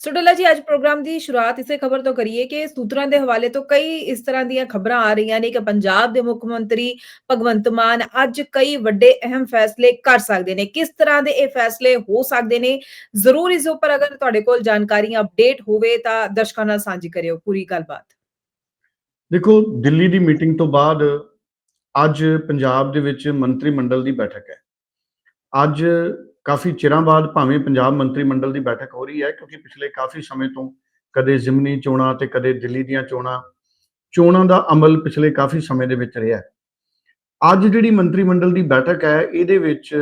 ਸੋ ਜੀ, ਅੱਜ ਪ੍ਰੋਗਰਾਮ ਦੀ ਸ਼ੁਰੂਆਤ ਇਸੇ ਖਬਰ ਤੋਂ ਕਰੀਏ ਕਿ ਸੂਤਰਾਂ ਦੇ ਹਵਾਲੇ ਤੋਂ ਕਈ ਇਸ ਤਰ੍ਹਾਂ ਦੀਆਂ ਖਬਰਾਂ ਆ ਰਹੀਆਂ ਨੇ ਕਿ ਪੰਜਾਬ ਦੇ ਮੁੱਖ ਮੰਤਰੀ ਭਗਵੰਤ ਮਾਨ ਅੱਜ ਕਈ ਵੱਡੇ ਅਹਿਮ ਫੈਸਲੇ ਕਰ ਸਕਦੇ ਨੇ। ਕਿਸ ਤਰ੍ਹਾਂ ਦੇ ਇਹ ਫੈਸਲੇ ਹੋ ਸਕਦੇ ਨੇ? ਜ਼ਰੂਰ ਇਸ ਉੱਪਰ ਅਗਰ ਤੁਹਾਡੇ ਕੋਲ ਜਾਣਕਾਰੀ ਅਪਡੇਟ ਹੋਵੇ ਤਾਂ ਦਰਸ਼ਕਾਂ ਨਾਲ ਸਾਂਝੀ ਕਰਿਓ। ਪੂਰੀ ਗੱਲਬਾਤ। ਦੇਖੋ, ਦਿੱਲੀ ਦੀ ਮੀਟਿੰਗ ਤੋਂ ਬਾਅਦ ਅੱਜ ਪੰਜਾਬ ਦੇ ਵਿੱਚ ਮੰਤਰੀ ਮੰਡਲ ਦੀ ਬੈਠਕ ਹੈ। ਅੱਜ ਕਾਫੀ ਚਿਰਾਂ ਬਾਅਦ ਭਾਵੇਂ ਪੰਜਾਬ ਮੰਤਰੀ ਮੰਡਲ ਦੀ ਬੈਠਕ ਹੋ ਰਹੀ ਹੈ, ਕਿਉਂਕਿ ਪਿਛਲੇ ਕਾਫੀ ਸਮੇਂ ਤੋਂ ਕਦੇ ਜ਼ਿਮਨੀ ਚੋਣਾਂ ਤੇ ਕਦੇ ਦਿੱਲੀ ਦੀਆਂ ਚੋਣਾਂ ਚੋਣਾਂ ਦਾ ਅਮਲ ਪਿਛਲੇ ਕਾਫੀ ਸਮੇਂ ਦੇ ਵਿੱਚ ਰਿਹਾ ਅੱਜ ਜਿਹੜੀ ਮੰਤਰੀ ਮੰਡਲ ਦੀ ਬੈਠਕ ਹੈ, ਇਹਦੇ ਵਿੱਚ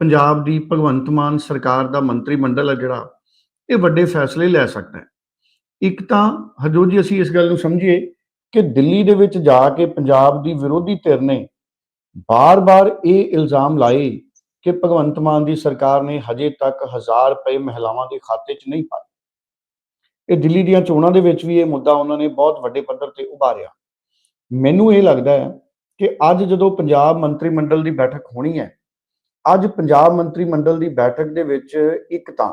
ਪੰਜਾਬ ਦੀ ਭਗਵੰਤ ਮਾਨ ਸਰਕਾਰ ਦਾ ਮੰਤਰੀ ਮੰਡਲ ਹੈ ਜਿਹੜਾ, ਇਹ ਵੱਡੇ ਫੈਸਲੇ ਲੈ ਸਕਦਾ ਹੈ। ਇੱਕ ਤਾਂ ਹਜੋ ਜੀ, ਅਸੀਂ ਇਸ ਗੱਲ ਨੂੰ ਸਮਝੀਏ ਕਿ ਦਿੱਲੀ ਦੇ ਵਿੱਚ ਜਾ ਕੇ ਪੰਜਾਬ ਦੀ ਵਿਰੋਧੀ ਧਿਰ ਨੇ ਬਾਰ-ਬਾਰ ਇਹ ਇਲਜ਼ਾਮ ਲਾਏ ਕਿ ਭਗਵੰਤ ਮਾਨ ਦੀ ਸਰਕਾਰ ਨੇ ਹਜੇ ਤੱਕ 1000 ਰੁਪਏ ਮਹਿਲਾਵਾਂ ਦੇ ਖਾਤੇ 'ਚ ਨਹੀਂ ਪਾਏ। ਇਹ ਦਿੱਲੀ ਦੀਆਂ ਚੋਣਾਂ ਦੇ ਵਿੱਚ ਵੀ ਇਹ ਮੁੱਦਾ ਉਹਨਾਂ ਨੇ ਬਹੁਤ ਵੱਡੇ ਪੱਧਰ ਤੇ ਉਭਾਰਿਆ। ਮੈਨੂੰ ਇਹ ਲੱਗਦਾ ਹੈ ਕਿ ਅੱਜ ਜਦੋਂ ਪੰਜਾਬ ਮੰਤਰੀ ਮੰਡਲ ਦੀ ਬੈਠਕ ਹੋਣੀ ਹੈ, ਅੱਜ ਪੰਜਾਬ ਮੰਤਰੀ ਮੰਡਲ ਦੀ ਬੈਠਕ ਦੇ ਵਿੱਚ ਇੱਕ ਤਾਂ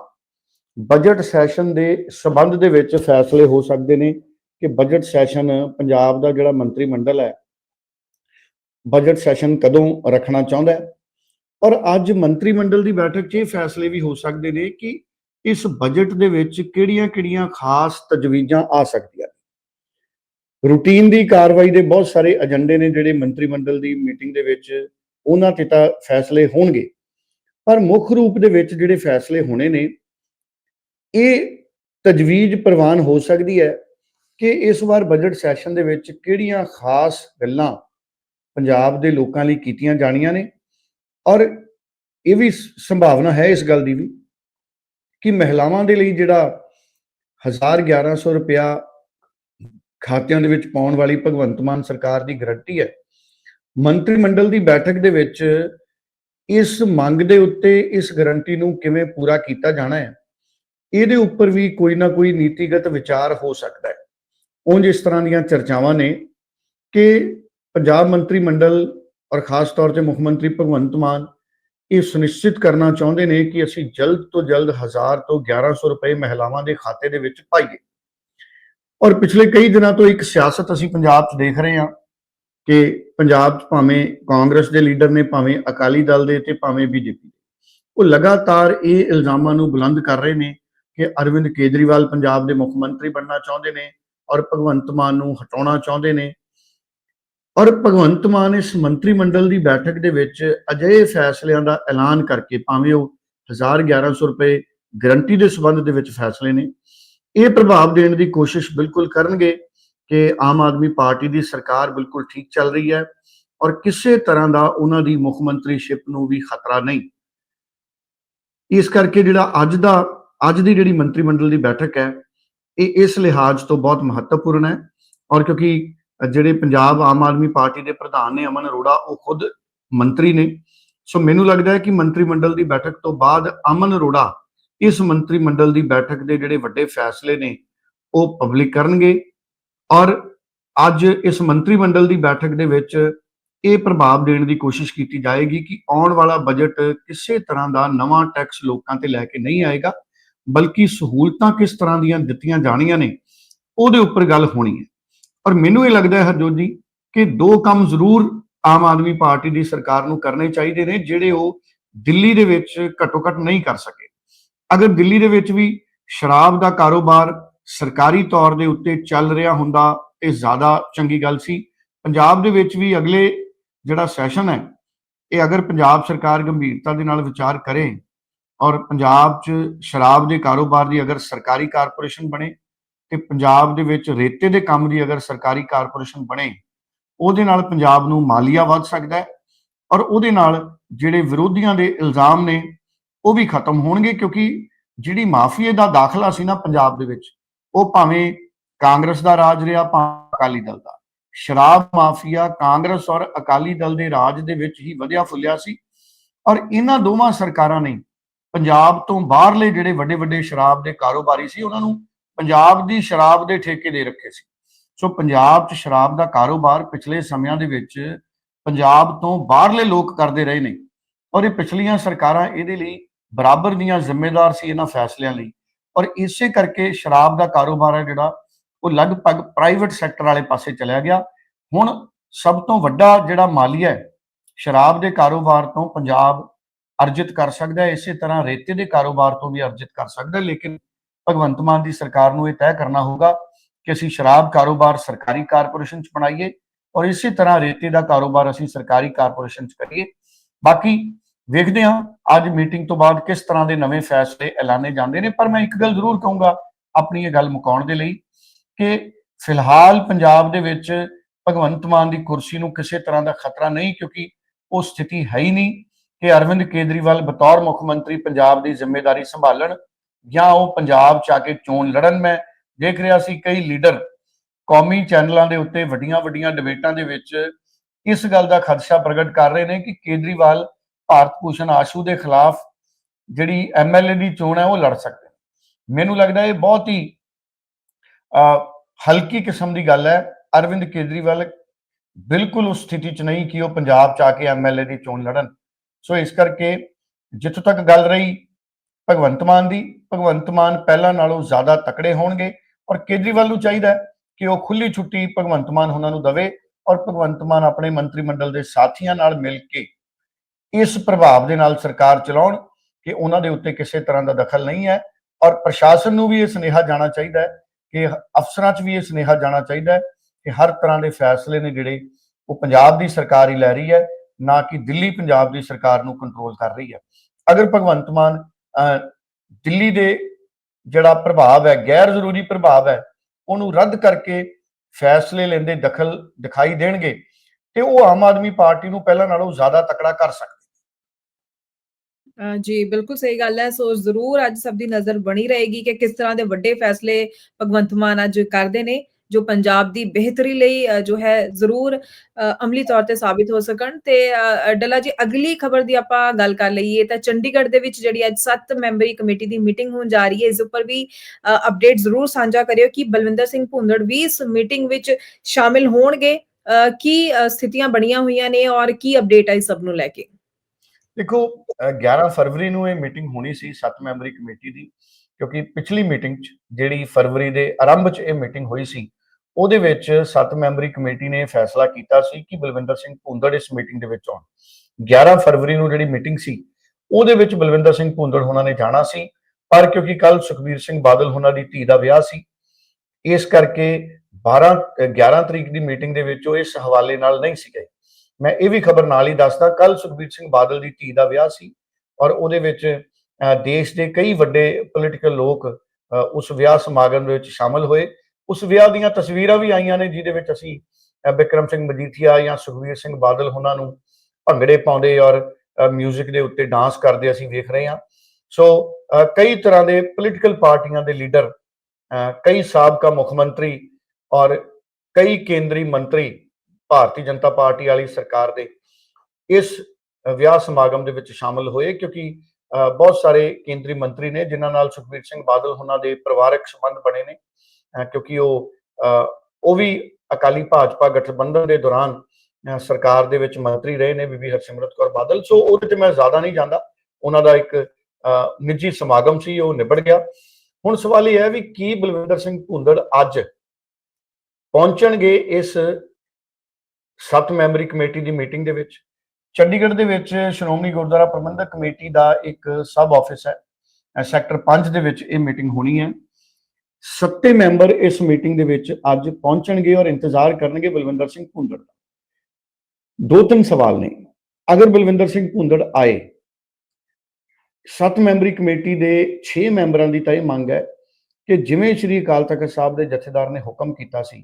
ਬਜਟ ਸੈਸ਼ਨ ਦੇ ਸਬੰਧ ਦੇ ਵਿੱਚ ਫੈਸਲੇ ਹੋ ਸਕਦੇ ਨੇ ਕਿ ਬਜਟ ਸੈਸ਼ਨ ਪੰਜਾਬ ਦਾ ਜਿਹੜਾ ਮੰਤਰੀ ਮੰਡਲ ਹੈ, ਬਜਟ ਸੈਸ਼ਨ ਕਦੋਂ ਰੱਖਣਾ ਚਾਹੁੰਦਾ ਹੈ। ਔਰ ਅੱਜ ਮੰਤਰੀ ਮੰਡਲ ਦੀ ਬੈਠਕ 'ਚ ਇਹ ਫੈਸਲੇ ਵੀ ਹੋ ਸਕਦੇ ਨੇ ਕਿ ਇਸ ਬਜਟ ਦੇ ਵਿੱਚ ਕਿਹੜੀਆਂ-ਕਿਹੜੀਆਂ ਖਾਸ ਤਜਵੀਜ਼ਾਂ ਆ ਸਕਦੀਆਂ ਰੂਟੀਨ ਦੀ ਕਾਰਵਾਈ ਦੇ ਬਹੁਤ ਸਾਰੇ ਏਜੰਡੇ ਨੇ ਜਿਹੜੇ ਮੰਤਰੀ ਮੰਡਲ ਦੀ ਮੀਟਿੰਗ ਦੇ ਵਿੱਚ ਉਹਨਾਂ ਤੇ ਤਾਂ ਫੈਸਲੇ ਹੋਣਗੇ। ਪਰ ਮੁੱਖ ਰੂਪ ਦੇ ਵਿੱਚ ਜਿਹੜੇ ਫੈਸਲੇ ਹੋਣੇ ਨੇ, ਇਹ ਤਜਵੀਜ਼ ਪ੍ਰਵਾਨ ਹੋ ਸਕਦੀ ਹੈ ਕਿ ਇਸ ਵਾਰ ਬਜਟ ਸੈਸ਼ਨ ਦੇ ਵਿੱਚ ਕਿਹੜੀਆਂ ਖਾਸ ਗੱਲਾਂ ਪੰਜਾਬ ਦੇ ਲੋਕਾਂ ਲਈ ਕੀਤੀਆਂ ਜਾਣੀਆਂ ਨੇ ਔਰ ਇਹ ਵੀ ਸੰਭਾਵਨਾ ਹੈ ਇਸ ਗੱਲ ਦੀ ਵੀ ਕਿ ਮਹਿਲਾਵਾਂ ਦੇ ਲਈ ਜਿਹੜਾ 1100 ਰੁਪਿਆ ਖਾਤਿਆਂ ਦੇ ਵਿੱਚ ਪਾਉਣ ਵਾਲੀ ਭਗਵੰਤ ਮਾਨ ਸਰਕਾਰ ਦੀ ਗਰੰਟੀ ਹੈ, ਮੰਤਰੀ ਮੰਡਲ ਦੀ ਬੈਠਕ ਦੇ ਵਿੱਚ ਇਸ ਮੰਗ ਦੇ ਉੱਤੇ ਇਸ ਗਰੰਟੀ ਨੂੰ ਕਿਵੇਂ ਪੂਰਾ ਕੀਤਾ ਜਾਣਾ ਹੈ, ਇਹਦੇ ਉੱਪਰ ਵੀ ਕੋਈ ਨਾ ਕੋਈ ਨੀਤੀਗਤ ਵਿਚਾਰ ਹੋ ਸਕਦਾ ਹੈ। ਉਂਝ ਇਸ ਤਰ੍ਹਾਂ ਦੀਆਂ ਚਰਚਾਵਾਂ ਨੇ ਕਿ ਪੰਜਾਬ ਮੰਤਰੀ ਮੰਡਲ ਔਰ ਖਾਸ ਤੌਰ ਤੇ ਮੁੱਖ ਮੰਤਰੀ ਭਗਵੰਤ ਮਾਨ, ਇਹ ਸੁਨਿਸ਼ਚਿਤ ਕਰਨਾ ਚਾਹੁੰਦੇ ਨੇ ਕਿ ਅਸੀਂ ਜਲਦ ਤੋਂ ਜਲਦ 1000 ਤੋਂ 1100 ਰੁਪਏ ਮਹਿਲਾਵਾਂ ਦੇ ਖਾਤੇ ਦੇ ਵਿੱਚ ਪਾਈਏ। ਔਰ ਪਿਛਲੇ ਕਈ ਦਿਨਾਂ ਤੋਂ ਇੱਕ ਸਿਆਸਤ ਅਸੀਂ ਪੰਜਾਬ 'ਚ ਦੇਖ ਰਹੇ ਹਾਂ ਕਿ ਪੰਜਾਬ 'ਚ ਭਾਵੇਂ ਕਾਂਗਰਸ ਦੇ ਲੀਡਰ ਨੇ, ਭਾਵੇਂ ਅਕਾਲੀ ਦਲ ਦੇ ਤੇ ਭਾਵੇਂ ਬੀਜੇਪੀ ਉਹ ਲਗਾਤਾਰ ਇਹ ਇਲਜ਼ਾਮਾਂ ਨੂੰ ਬੁਲੰਦ ਕਰ ਰਹੇ ਨੇ ਕਿ ਅਰਵਿੰਦ ਕੇਜਰੀਵਾਲ ਪੰਜਾਬ ਦੇ ਮੁੱਖ ਮੰਤਰੀ ਬਣਨਾ ਚਾਹੁੰਦੇ ਨੇ ਔਰ ਭਗਵੰਤ ਮਾਨ ਨੂੰ ਹਟਾਉਣਾ ਚਾਹੁੰਦੇ ਨੇ। ਔਰ ਭਗਵੰਤ ਮਾਨ ਇਸ ਮੰਤਰੀ ਮੰਡਲ ਦੀ ਬੈਠਕ ਦੇ ਵਿੱਚ ਅਜਿਹੇ ਫੈਸਲਿਆਂ ਦਾ ਐਲਾਨ ਕਰਕੇ ਭਾਵੇਂ ਉਹ 1100 ਰੁਪਏ ਗਰੰਟੀ ਦੇ ਸਬੰਧ ਦੇ ਵਿੱਚ ਫੈਸਲੇ ਨੇ, ਇਹ ਪ੍ਰਭਾਵ ਦੇਣ ਦੀ ਕੋਸ਼ਿਸ਼ ਬਿਲਕੁਲ ਕਰਨਗੇ ਕਿ ਆਮ ਆਦਮੀ ਪਾਰਟੀ ਦੀ ਸਰਕਾਰ ਬਿਲਕੁਲ ਠੀਕ ਚੱਲ ਰਹੀ ਹੈ ਔਰ ਕਿਸੇ ਤਰ੍ਹਾਂ ਦਾ ਉਹਨਾਂ ਦੀ ਮੁੱਖ ਮੰਤਰੀਸ਼ਿਪ ਨੂੰ ਵੀ ਖਤਰਾ ਨਹੀਂ। ਇਸ ਕਰਕੇ ਜਿਹੜਾ ਅੱਜ ਦਾ, ਅੱਜ ਦੀ ਜਿਹੜੀ ਮੰਤਰੀ ਮੰਡਲ ਦੀ ਬੈਠਕ ਹੈ, ਇਹ ਇਸ ਲਿਹਾਜ਼ ਤੋਂ ਬਹੁਤ ਮਹੱਤਵਪੂਰਨ ਹੈ ਔਰ ਕਿਉਂਕਿ ਜਿਹੜੇ ਪੰਜਾਬ ਆਮ ਆਦਮੀ ਪਾਰਟੀ ਦੇ ਪ੍ਰਧਾਨ ਨੇ ਅਮਨ ਅਰੋੜਾ, ਉਹ ਖੁਦ ਮੰਤਰੀ ਨੇ। ਸੋ ਮੈਨੂੰ ਲੱਗਦਾ ਹੈ ਕਿ ਮੰਤਰੀ ਮੰਡਲ ਦੀ ਬੈਠਕ ਤੋਂ ਬਾਅਦ ਅਮਨ ਅਰੋੜਾ ਇਸ ਮੰਤਰੀ ਮੰਡਲ ਦੀ ਬੈਠਕ ਦੇ ਜਿਹੜੇ ਵੱਡੇ ਫੈਸਲੇ ਨੇ, ਉਹ ਪਬਲਿਕ ਕਰਨਗੇ। ਔਰ ਅੱਜ ਇਸ ਮੰਤਰੀ ਮੰਡਲ ਦੀ ਬੈਠਕ ਦੇ ਵਿੱਚ ਇਹ ਪ੍ਰਭਾਵ ਦੇਣ ਦੀ ਕੋਸ਼ਿਸ਼ ਕੀਤੀ ਜਾਏਗੀ ਕਿ ਆਉਣ ਵਾਲਾ ਬਜਟ ਕਿਸੇ ਤਰ੍ਹਾਂ ਦਾ ਨਵਾਂ ਟੈਕਸ ਲੋਕਾਂ ਤੇ ਲੈ ਕੇ ਨਹੀਂ ਆਏਗਾ, ਬਲਕਿ ਸਹੂਲਤਾਂ ਕਿਸ ਤਰ੍ਹਾਂ ਦੀਆਂ ਦਿੱਤੀਆਂ ਜਾਣੀਆਂ ਨੇ, ਉਹਦੇ ਉੱਪਰ ਗੱਲ ਹੋਣੀ ਹੈ। ਔਰ ਮੈਨੂੰ ਇਹ ਲੱਗਦਾ ਹੈ ਹਰਜੋਤ ਜੀ ਕਿ ਦੋ ਕੰਮ ਜ਼ਰੂਰ ਆਮ ਆਦਮੀ ਪਾਰਟੀ ਦੀ ਸਰਕਾਰ ਨੂੰ ਕਰਨੇ ਚਾਹੀਦੇ ਨੇ, ਜਿਹੜੇ ਉਹ ਦਿੱਲੀ ਦੇ ਵਿੱਚ ਘੱਟੋ ਘੱਟ ਨਹੀਂ ਕਰ ਸਕੇ। ਅਗਰ ਦਿੱਲੀ ਦੇ ਵਿੱਚ ਵੀ ਸ਼ਰਾਬ ਦਾ ਕਾਰੋਬਾਰ ਸਰਕਾਰੀ ਤੌਰ ਦੇ ਉੱਤੇ ਚੱਲ ਰਿਹਾ ਹੁੰਦਾ, ਇਹ ਜ਼ਿਆਦਾ ਚੰਗੀ ਗੱਲ ਸੀ। ਪੰਜਾਬ ਦੇ ਵਿੱਚ ਵੀ ਅਗਲੇ ਜਿਹੜਾ ਸੈਸ਼ਨ ਹੈ, ਇਹ ਅਗਰ ਪੰਜਾਬ ਸਰਕਾਰ ਗੰਭੀਰਤਾ ਦੇ ਨਾਲ ਵਿਚਾਰ ਕਰੇ ਔਰ ਪੰਜਾਬ 'ਚ ਸ਼ਰਾਬ ਦੇ ਕਾਰੋਬਾਰ ਦੀ ਅਗਰ ਸਰਕਾਰੀ ਕਾਰਪੋਰੇਸ਼ਨ ਬਣੇ ਤੇ ਪੰਜਾਬ ਦੇ ਵਿੱਚ ਰੇਤੇ ਦੇ ਕੰਮ ਦੀ ਅਗਰ ਸਰਕਾਰੀ ਕਾਰਪੋਰੇਸ਼ਨ ਬਣੇ, ਉਹਦੇ ਨਾਲ ਪੰਜਾਬ ਨੂੰ ਮਾਲੀਆ ਵੱਧ ਸਕਦਾ ਹੈ ਔਰ ਉਹਦੇ ਨਾਲ ਜਿਹੜੇ ਵਿਰੋਧੀਆਂ ਦੇ ਇਲਜ਼ਾਮ ਨੇ, ਉਹ ਵੀ ਖਤਮ ਹੋਣਗੇ ਕਿਉਂਕਿ ਜਿਹੜੀ ਮਾਫੀਏ ਦਾ ਦਾਖਲਾ ਸੀ ਨਾ ਪੰਜਾਬ ਦੇ ਵਿੱਚ, ਉਹ ਭਾਵੇਂ ਕਾਂਗਰਸ ਦਾ ਰਾਜ ਰਿਹਾ, ਭਾਵੇਂ ਅਕਾਲੀ ਦਲ ਦਾ। ਸ਼ਰਾਬ ਮਾਫੀਆ ਕਾਂਗਰਸ ਔਰ ਅਕਾਲੀ ਦਲ ਦੇ ਰਾਜ ਦੇ ਵਿੱਚ ਹੀ ਵਧਿਆ ਫੁੱਲਿਆ ਸੀ ਔਰ ਇਹਨਾਂ ਦੋਵਾਂ ਸਰਕਾਰਾਂ ਨੇ ਪੰਜਾਬ ਤੋਂ ਬਾਹਰਲੇ ਜਿਹੜੇ ਵੱਡੇ ਵੱਡੇ ਸ਼ਰਾਬ ਦੇ ਕਾਰੋਬਾਰੀ ਸੀ, ਉਹਨਾਂ ਨੂੰ ਪੰਜਾਬ ਦੀ ਸ਼ਰਾਬ ਦੇ ਠੇਕੇ ਦੇ ਰੱਖੇ ਸੀ। ਸੋ ਪੰਜਾਬ 'ਚ ਸ਼ਰਾਬ ਦਾ ਕਾਰੋਬਾਰ ਪਿਛਲੇ ਸਮਿਆਂ ਦੇ ਵਿੱਚ ਪੰਜਾਬ ਤੋਂ ਬਾਹਰਲੇ ਲੋਕ ਕਰਦੇ ਰਹੇ ਨੇ। ਔਰ ਇਹ ਪਿਛਲੀਆਂ ਸਰਕਾਰਾਂ ਇਹਦੇ ਲਈ ਬਰਾਬਰ ਦੀਆਂ ਜ਼ਿੰਮੇਦਾਰ ਸੀ ਇਹਨਾਂ ਫੈਸਲਿਆਂ ਲਈ। ਔਰ ਇਸੇ ਕਰਕੇ ਸ਼ਰਾਬ ਦਾ ਕਾਰੋਬਾਰ ਹੈ ਜਿਹੜਾ, ਉਹ ਲਗਭਗ ਪ੍ਰਾਈਵੇਟ ਸੈਕਟਰ ਵਾਲੇ ਪਾਸੇ ਚਲਿਆ ਗਿਆ। ਹੁਣ ਸਭ ਤੋਂ ਵੱਡਾ ਜਿਹੜਾ ਮਾਲੀਆ ਹੈ, ਸ਼ਰਾਬ ਦੇ ਕਾਰੋਬਾਰ ਤੋਂ ਪੰਜਾਬ ਅਰਜਿਤ ਕਰ ਸਕਦਾ ਹੈ। ਇਸੇ ਤਰ੍ਹਾਂ ਰੇਤੇ ਦੇ ਕਾਰੋਬਾਰ ਤੋਂ ਵੀ ਅਰਜਿਤ ਕਰ ਸਕਦਾ ਹੈ। ਲੇਕਿਨ ਭਗਵੰਤ ਮਾਨ ਦੀ ਸਰਕਾਰ ਨੂੰ ਇਹ ਤੈਅ ਕਰਨਾ ਹੋਗਾ ਕਿ ਅਸੀਂ ਸ਼ਰਾਬ ਕਾਰੋਬਾਰ ਸਰਕਾਰੀ ਕਾਰਪੋਰੇਸ਼ਨ ਚ ਬਣਾਈਏ ਔਰ ਇਸੇ ਤਰ੍ਹਾਂ ਰੇਤੇ ਦਾ ਕਾਰੋਬਾਰ ਅਸੀਂ ਸਰਕਾਰੀ ਕਾਰਪੋਰੇਸ਼ਨ ਚ ਕਰੀਏ। ਬਾਕੀ ਵੇਖਦੇ ਹਾਂ ਅੱਜ ਮੀਟਿੰਗ ਤੋਂ ਬਾਅਦ ਕਿਸ ਤਰ੍ਹਾਂ ਦੇ ਨਵੇਂ ਫੈਸਲੇ ਐਲਾਨੇ ਜਾਂਦੇ ਨੇ। ਪਰ ਮੈਂ ਇੱਕ ਗੱਲ ਜ਼ਰੂਰ ਕਹੂੰਗਾ ਆਪਣੀ ਇਹ ਗੱਲ ਮੁਕਾਉਣ ਦੇ ਲਈ ਕਿ ਫਿਲਹਾਲ ਪੰਜਾਬ ਦੇ ਵਿੱਚ ਭਗਵੰਤ ਮਾਨ ਦੀ ਕੁਰਸੀ ਨੂੰ ਕਿਸੇ ਤਰ੍ਹਾਂ ਦਾ ਖਤਰਾ ਨਹੀਂ ਕਿਉਂਕਿ ਉਹ ਸਥਿਤੀ ਹੈ ਹੀ ਨਹੀਂ ਕਿ ਅਰਵਿੰਦ ਕੇਜਰੀਵਾਲ ਬਤੌਰ ਮੁੱਖ ਮੰਤਰੀ ਪੰਜਾਬ ਦੀ ਜ਼ਿੰਮੇਵਾਰੀ ਸੰਭਾਲਣ ਜਾਂ ਉਹ ਪੰਜਾਬ ਚ ਆ ਕੇ ਚੋਣ ਲੜਨ ਮੈਂ ਦੇਖ ਰਿਹਾ ਸੀ ਕਈ ਲੀਡਰ ਕੌਮੀ ਚੈਨਲਾਂ ਦੇ ਉੱਤੇ ਵੱਡੀਆਂ ਵੱਡੀਆਂ ਡਿਬੇਟਾਂ ਦੇ ਵਿੱਚ ਇਸ ਗੱਲ ਦਾ ਖਦਸ਼ਾ ਪ੍ਰਗਟ ਕਰ ਰਹੇ ਨੇ ਕਿ ਕੇਜਰੀਵਾਲ ਭਾਰਤ ਭੂਸ਼ਣ ਆਸ਼ੂ ਦੇ ਖਿਲਾਫ ਜਿਹੜੀ ਐਮਐਲਏ ਦੀ ਚੋਣ ਹੈ ਉਹ ਲੜ ਸਕਦੇ ਮੈਨੂੰ ਲੱਗਦਾ ਇਹ ਬਹੁਤ ਹੀ ਅ, ਹਲਕੀ ਕਿਸਮ ਦੀ ਗੱਲ ਹੈ। ਅਰਵਿੰਦ ਕੇਜਰੀਵਾਲ ਬਿਲਕੁਲ ਉਸ ਸਥਿਤੀ 'ਚ ਨਹੀਂ ਕਿ ਉਹ ਪੰਜਾਬ 'ਚ ਆ ਕੇ ਐਮਐਲਏ ਦੀ ਚੋਣ ਲੜਨ। ਸੋ ਇਸ ਕਰਕੇ ਜਿੱਥੋਂ ਤੱਕ ਗੱਲ ਰਹੀ ਭਗਵੰਤ ਮਾਨ ਦੀ, ਭਗਵੰਤ ਮਾਨ ਪਹਿਲਾਂ ਨਾਲੋਂ ਜ਼ਿਆਦਾ ਤਕੜੇ ਹੋਣਗੇ ਔਰ ਕੇਜਰੀਵਾਲ ਨੂੰ ਚਾਹੀਦਾ ਕਿ ਉਹ ਖੁੱਲੀ ਛੁੱਟੀ ਭਗਵੰਤ ਮਾਨ ਉਹਨਾਂ ਨੂੰ ਦਵੇ ਔਰ ਭਗਵੰਤ ਮਾਨ ਆਪਣੇ ਮੰਤਰੀ ਮੰਡਲ ਦੇ ਸਾਥੀਆਂ ਨਾਲ ਮਿਲ ਕੇ ਇਸ ਪ੍ਰਭਾਵ ਦੇ ਨਾਲ ਸਰਕਾਰ ਚਲਾਉਣ ਕਿ ਉਹਨਾਂ ਦੇ ਉੱਤੇ ਕਿਸੇ ਤਰ੍ਹਾਂ ਦਾ ਦਖਲ ਨਹੀਂ ਹੈ ਔਰ ਪ੍ਰਸ਼ਾਸਨ ਨੂੰ ਵੀ ਇਹ ਸੁਨੇਹਾ ਜਾਣਾ ਚਾਹੀਦਾ ਹੈ ਕਿ ਅਫਸਰਾਂ 'ਚ ਵੀ ਇਹ ਸੁਨੇਹਾ ਜਾਣਾ ਚਾਹੀਦਾ ਹੈ ਕਿ ਹਰ ਤਰ੍ਹਾਂ ਦੇ ਫੈਸਲੇ ਨੇ ਜਿਹੜੇ ਉਹ ਪੰਜਾਬ ਦੀ ਸਰਕਾਰ ਹੀ ਲੈ ਰਹੀ ਹੈ, ਨਾ ਕਿ ਦਿੱਲੀ, ਪੰਜਾਬ ਦੀ ਸਰਕਾਰ ਨੂੰ ਕੰਟਰੋਲ ਕਰ ਰਹੀ ਹੈ। ਅਗਰ ਭਗਵੰਤ ਮਾਨ ਦਿੱਲੀ ਦੇ ਜਿਹੜਾ ਪ੍ਰਭਾਵ ਹੈ, ਗੈਰ ਜ਼ਰੂਰੀ ਪ੍ਰਭਾਵ ਹੈ, ਉਹਨੂੰ ਰੱਦ ਕਰਕੇ ਫੈਸਲੇ ਲੈਂਦੇ ਦਖਲ ਦਿਖਾਈ ਦੇਣਗੇ ਤੇ ਉਹ ਆਮ ਆਦਮੀ ਪਾਰਟੀ ਨੂੰ ਪਹਿਲਾਂ ਨਾਲੋਂ ਜ਼ਿਆਦਾ ਤਕੜਾ ਕਰ ਸਕਦੇ ਜੀ, ਬਿਲਕੁਲ ਸਹੀ ਗੱਲ ਹੈ। ਸੋ ਜ਼ਰੂਰ ਅੱਜ ਸਭ ਦੀ ਨਜ਼ਰ ਬਣੀ ਰਹੇਗੀ ਕਿ ਕਿਸ ਤਰ੍ਹਾਂ ਦੇ ਵੱਡੇ ਫੈਸਲੇ ਭਗਵੰਤ ਮਾਨ ਅੱਜ ਕਰਦੇ ਨੇ। ਜੋ ਪੰਜਾਬ ਦੀ ਬਿਹਤਰੀ ਲਈ ਜੋ ਹੈ ਜ਼ਰੂਰ ਅਮਲੀ ਤੌਰ ਤੇ ਸਾਬਿਤ ਹੋ ਸਕਣ। ਤੇ ਡੱਲਾ ਜੀ, ਅਗਲੀ ਖਬਰ ਦੀ ਆਪਾਂ ਗੱਲ ਕਰ ਲਈਏ ਤਾਂ ਚੰਡੀਗੜ੍ਹ ਦੇ ਵਿੱਚ ਜਿਹੜੀ ਅੱਜ 7 ਮੈਂਬਰੀ ਕਮੇਟੀ ਦੀ ਮੀਟਿੰਗ ਹੋਣ ਜਾ ਰਹੀ ਹੈ, ਇਸ ਉੱਪਰ ਵੀ ਅਪਡੇਟ ਜ਼ਰੂਰ ਸਾਂਝਾ ਕਰਿਓ ਕਿ ਬਲਵਿੰਦਰ ਸਿੰਘ ਭੁੰਦੜ ਵੀ ਇਸ ਮੀਟਿੰਗ ਵਿੱਚ ਸ਼ਾਮਿਲ ਹੋਣਗੇ। ਕੀ ਸਥਿਤੀਆਂ ਬਣੀਆਂ ਹੋਈਆਂ ਨੇ ਔਰ ਕੀ ਅਪਡੇਟ ਹੈ ਇਸ ਸਭ ਨੂੰ ਲੈ ਕੇ? ਦੇਖੋ, ਅਹ 11 ਫਰਵਰੀ ਨੂੰ ਇਹ ਮੀਟਿੰਗ ਹੋਣੀ ਸੀ 7 ਮੈਂਬਰੀ ਕਮੇਟੀ ਦੀ, ਕਿਉਂਕਿ ਪਿਛਲੀ ਮੀਟਿੰਗ 'ਚ ਜਿਹੜੀ ਫਰਵਰੀ ਦੇ ਆਰੰਭ 'ਚ ਇਹ ਮੀਟਿੰਗ ਹੋਈ ਸੀ ਉਹਦੇ ਵਿੱਚ ਸੱਤ ਮੈਂਬਰੀ ਕਮੇਟੀ ਨੇ ਫੈਸਲਾ ਕੀਤਾ ਸੀ ਕਿ ਬਲਵਿੰਦਰ ਸਿੰਘ ਭੁੰਦੜ ਇਸ ਮੀਟਿੰਗ ਦੇ ਵਿੱਚ ਆਉਣ। 11 ਫਰਵਰੀ ਨੂੰ ਜਿਹੜੀ ਮੀਟਿੰਗ ਸੀ, ਉਹਦੇ ਵਿੱਚ ਬਲਵਿੰਦਰ ਸਿੰਘ ਭੁੰਦੜ ਉਹਨਾਂ ਨੇ ਜਾਣਾ ਸੀ, ਪਰ ਕਿਉਂਕਿ ਕੱਲ ਸੁਖਬੀਰ ਸਿੰਘ ਬਾਦਲ ਉਹਨਾਂ ਦੀ ਧੀ ਦਾ ਵਿਆਹ ਸੀ, ਇਸ ਕਰਕੇ 12 ਅਹ 11 ਤਰੀਕ ਦੀ ਮੀਟਿੰਗ ਦੇ ਵਿੱਚ ਉਹ ਇਸ ਹਵਾਲੇ ਨਾਲ ਨਹੀਂ ਸੀ ਗਏ ਮੈਂ ਇਹ ਵੀ ਖਬਰ ਨਾਲ ਹੀ ਦੱਸਦਾ ਕੱਲ ਸੁਖਬੀਰ ਸਿੰਘ ਬਾਦਲ ਦੀ ਧੀ ਦਾ ਵਿਆਹ ਸੀ, ਔਰ ਉਹਦੇ ਵਿੱਚ ਦੇਸ਼ ਦੇ ਕਈ ਵੱਡੇ ਪੋਲੀਟੀਕਲ ਲੋਕ ਉਸ ਵਿਆਹ ਸਮਾਗਮ ਦੇ ਵਿੱਚ ਸ਼ਾਮਲ ਹੋਏ। ਉਸ ਵਿਆਹ ਦੀਆਂ ਤਸਵੀਰਾਂ ਵੀ ਆਈਆਂ ਨੇ ਜਿਹਦੇ ਵਿੱਚ ਅਸੀਂ ਬਿਕਰਮ ਸਿੰਘ ਮਜੀਠੀਆ ਜਾਂ ਸੁਖਬੀਰ ਸਿੰਘ ਬਾਦਲ ਉਹਨਾਂ ਨੂੰ ਭੰਗੜੇ ਪਾਉਂਦੇ ਔਰ 뮤직 ਦੇ ਉੱਤੇ ਡਾਂਸ ਕਰਦੇ ਅਸੀਂ ਵੇਖ ਰਹੇ ਹਾਂ। ਸੋ ਕਈ ਤਰ੍ਹਾਂ ਦੇ ਪੋਲੀਟੀਕਲ ਪਾਰਟੀਆਂ ਦੇ ਲੀਡਰ ਕਈ ਸਾਬਕਾ ਮੁੱਖ ਮੰਤਰੀ ਔਰ ਕਈ ਕੇਂਦਰੀ ਮੰਤਰੀ ਭਾਰਤੀ ਜਨਤਾ ਪਾਰਟੀ ਵਾਲੀ ਸਰਕਾਰ ਦੇ ਇਸ ਵਿਆਹ ਸਮਾਗਮ ਦੇ ਵਿੱਚ ਸ਼ਾਮਲ ਹੋਏ ਕਿਉਂਕਿ ਅ, ਬਹੁਤ ਸਾਰੇ ਕੇਂਦਰੀ ਮੰਤਰੀ ਨੇ ਜਿਨ੍ਹਾਂ ਨਾਲ ਸੁਖਬੀਰ ਸਿੰਘ ਬਾਦਲ ਉਹਨਾਂ ਦੇ ਪਰਿਵਾਰਕ ਸੰਬੰਧ ਬਣੇ ਨੇ। ਕਿਉਂਕਿ ਉਹ ਉਹ ਵੀ ਅਕਾਲੀ ਭਾਜਪਾ ਗਠਬੰਧਨ ਦੇ ਦੌਰਾਨ ਸਰਕਾਰ ਦੇ ਵਿੱਚ ਮੰਤਰੀ ਰਹੇ ਨੇ ਬੀਬੀ ਹਰਸਿਮਰਤ ਕੌਰ ਬਾਦਲ। ਸੋ ਉਹਦੇ ਤੇ ਮੈਂ ਜ਼ਿਆਦਾ ਨਹੀਂ ਜਾਂਦਾ। ਉਹਨਾਂ ਦਾ ਇੱਕ ਅ, ਨਿੱਜੀ ਸਮਾਗਮ ਸੀ ਉਹ ਨਿਬੜ ਗਿਆ। ਹੁਣ ਸਵਾਲ ਇਹ ਹੈ ਵੀ ਕੀ ਬਲਵਿੰਦਰ ਸਿੰਘ ਭੁੰਦੜ ਅੱਜ ਪਹੁੰਚਣਗੇ ਇਸ ਸੱਤ ਮੈਂਬਰੀ ਕਮੇਟੀ ਦੀ ਮੀਟਿੰਗ ਦੇ ਵਿੱਚ? ਚੰਡੀਗੜ੍ਹ ਦੇ ਵਿੱਚ ਸ਼੍ਰੋਮਣੀ ਗੁਰਦੁਆਰਾ ਪ੍ਰਬੰਧਕ ਕਮੇਟੀ ਦਾ ਇੱਕ ਸਬ ਆਫਿਸ ਹੈ ਸੈਕਟਰ 5 ਦੇ ਵਿੱਚ ਇਹ ਮੀਟਿੰਗ ਹੋਣੀ ਹੈ। ਸੱਤੇ ਮੈਂਬਰ ਇਸ ਮੀਟਿੰਗ ਦੇ ਵਿੱਚ ਅੱਜ ਪਹੁੰਚਣਗੇ ਔਰ ਇੰਤਜ਼ਾਰ ਕਰਨਗੇ ਬਲਵਿੰਦਰ ਸਿੰਘ ਭੁੰਦੜ ਦਾ। ਦੋ ਤਿੰਨ ਸਵਾਲ ਨੇ। ਅਗਰ ਬਲਵਿੰਦਰ ਸਿੰਘ ਭੁੰਦੜ ਆਏ, ਸੱਤ ਮੈਂਬਰੀ ਕਮੇਟੀ ਦੇ 6 ਮੈਂਬਰਾਂ ਦੀ ਤਾਂ ਇਹ ਮੰਗ ਹੈ ਕਿ ਜਿਵੇਂ ਸ੍ਰੀ ਅਕਾਲ ਤਖਤ ਸਾਹਿਬ ਦੇ ਜਥੇਦਾਰ ਨੇ ਹੁਕਮ ਕੀਤਾ ਸੀ,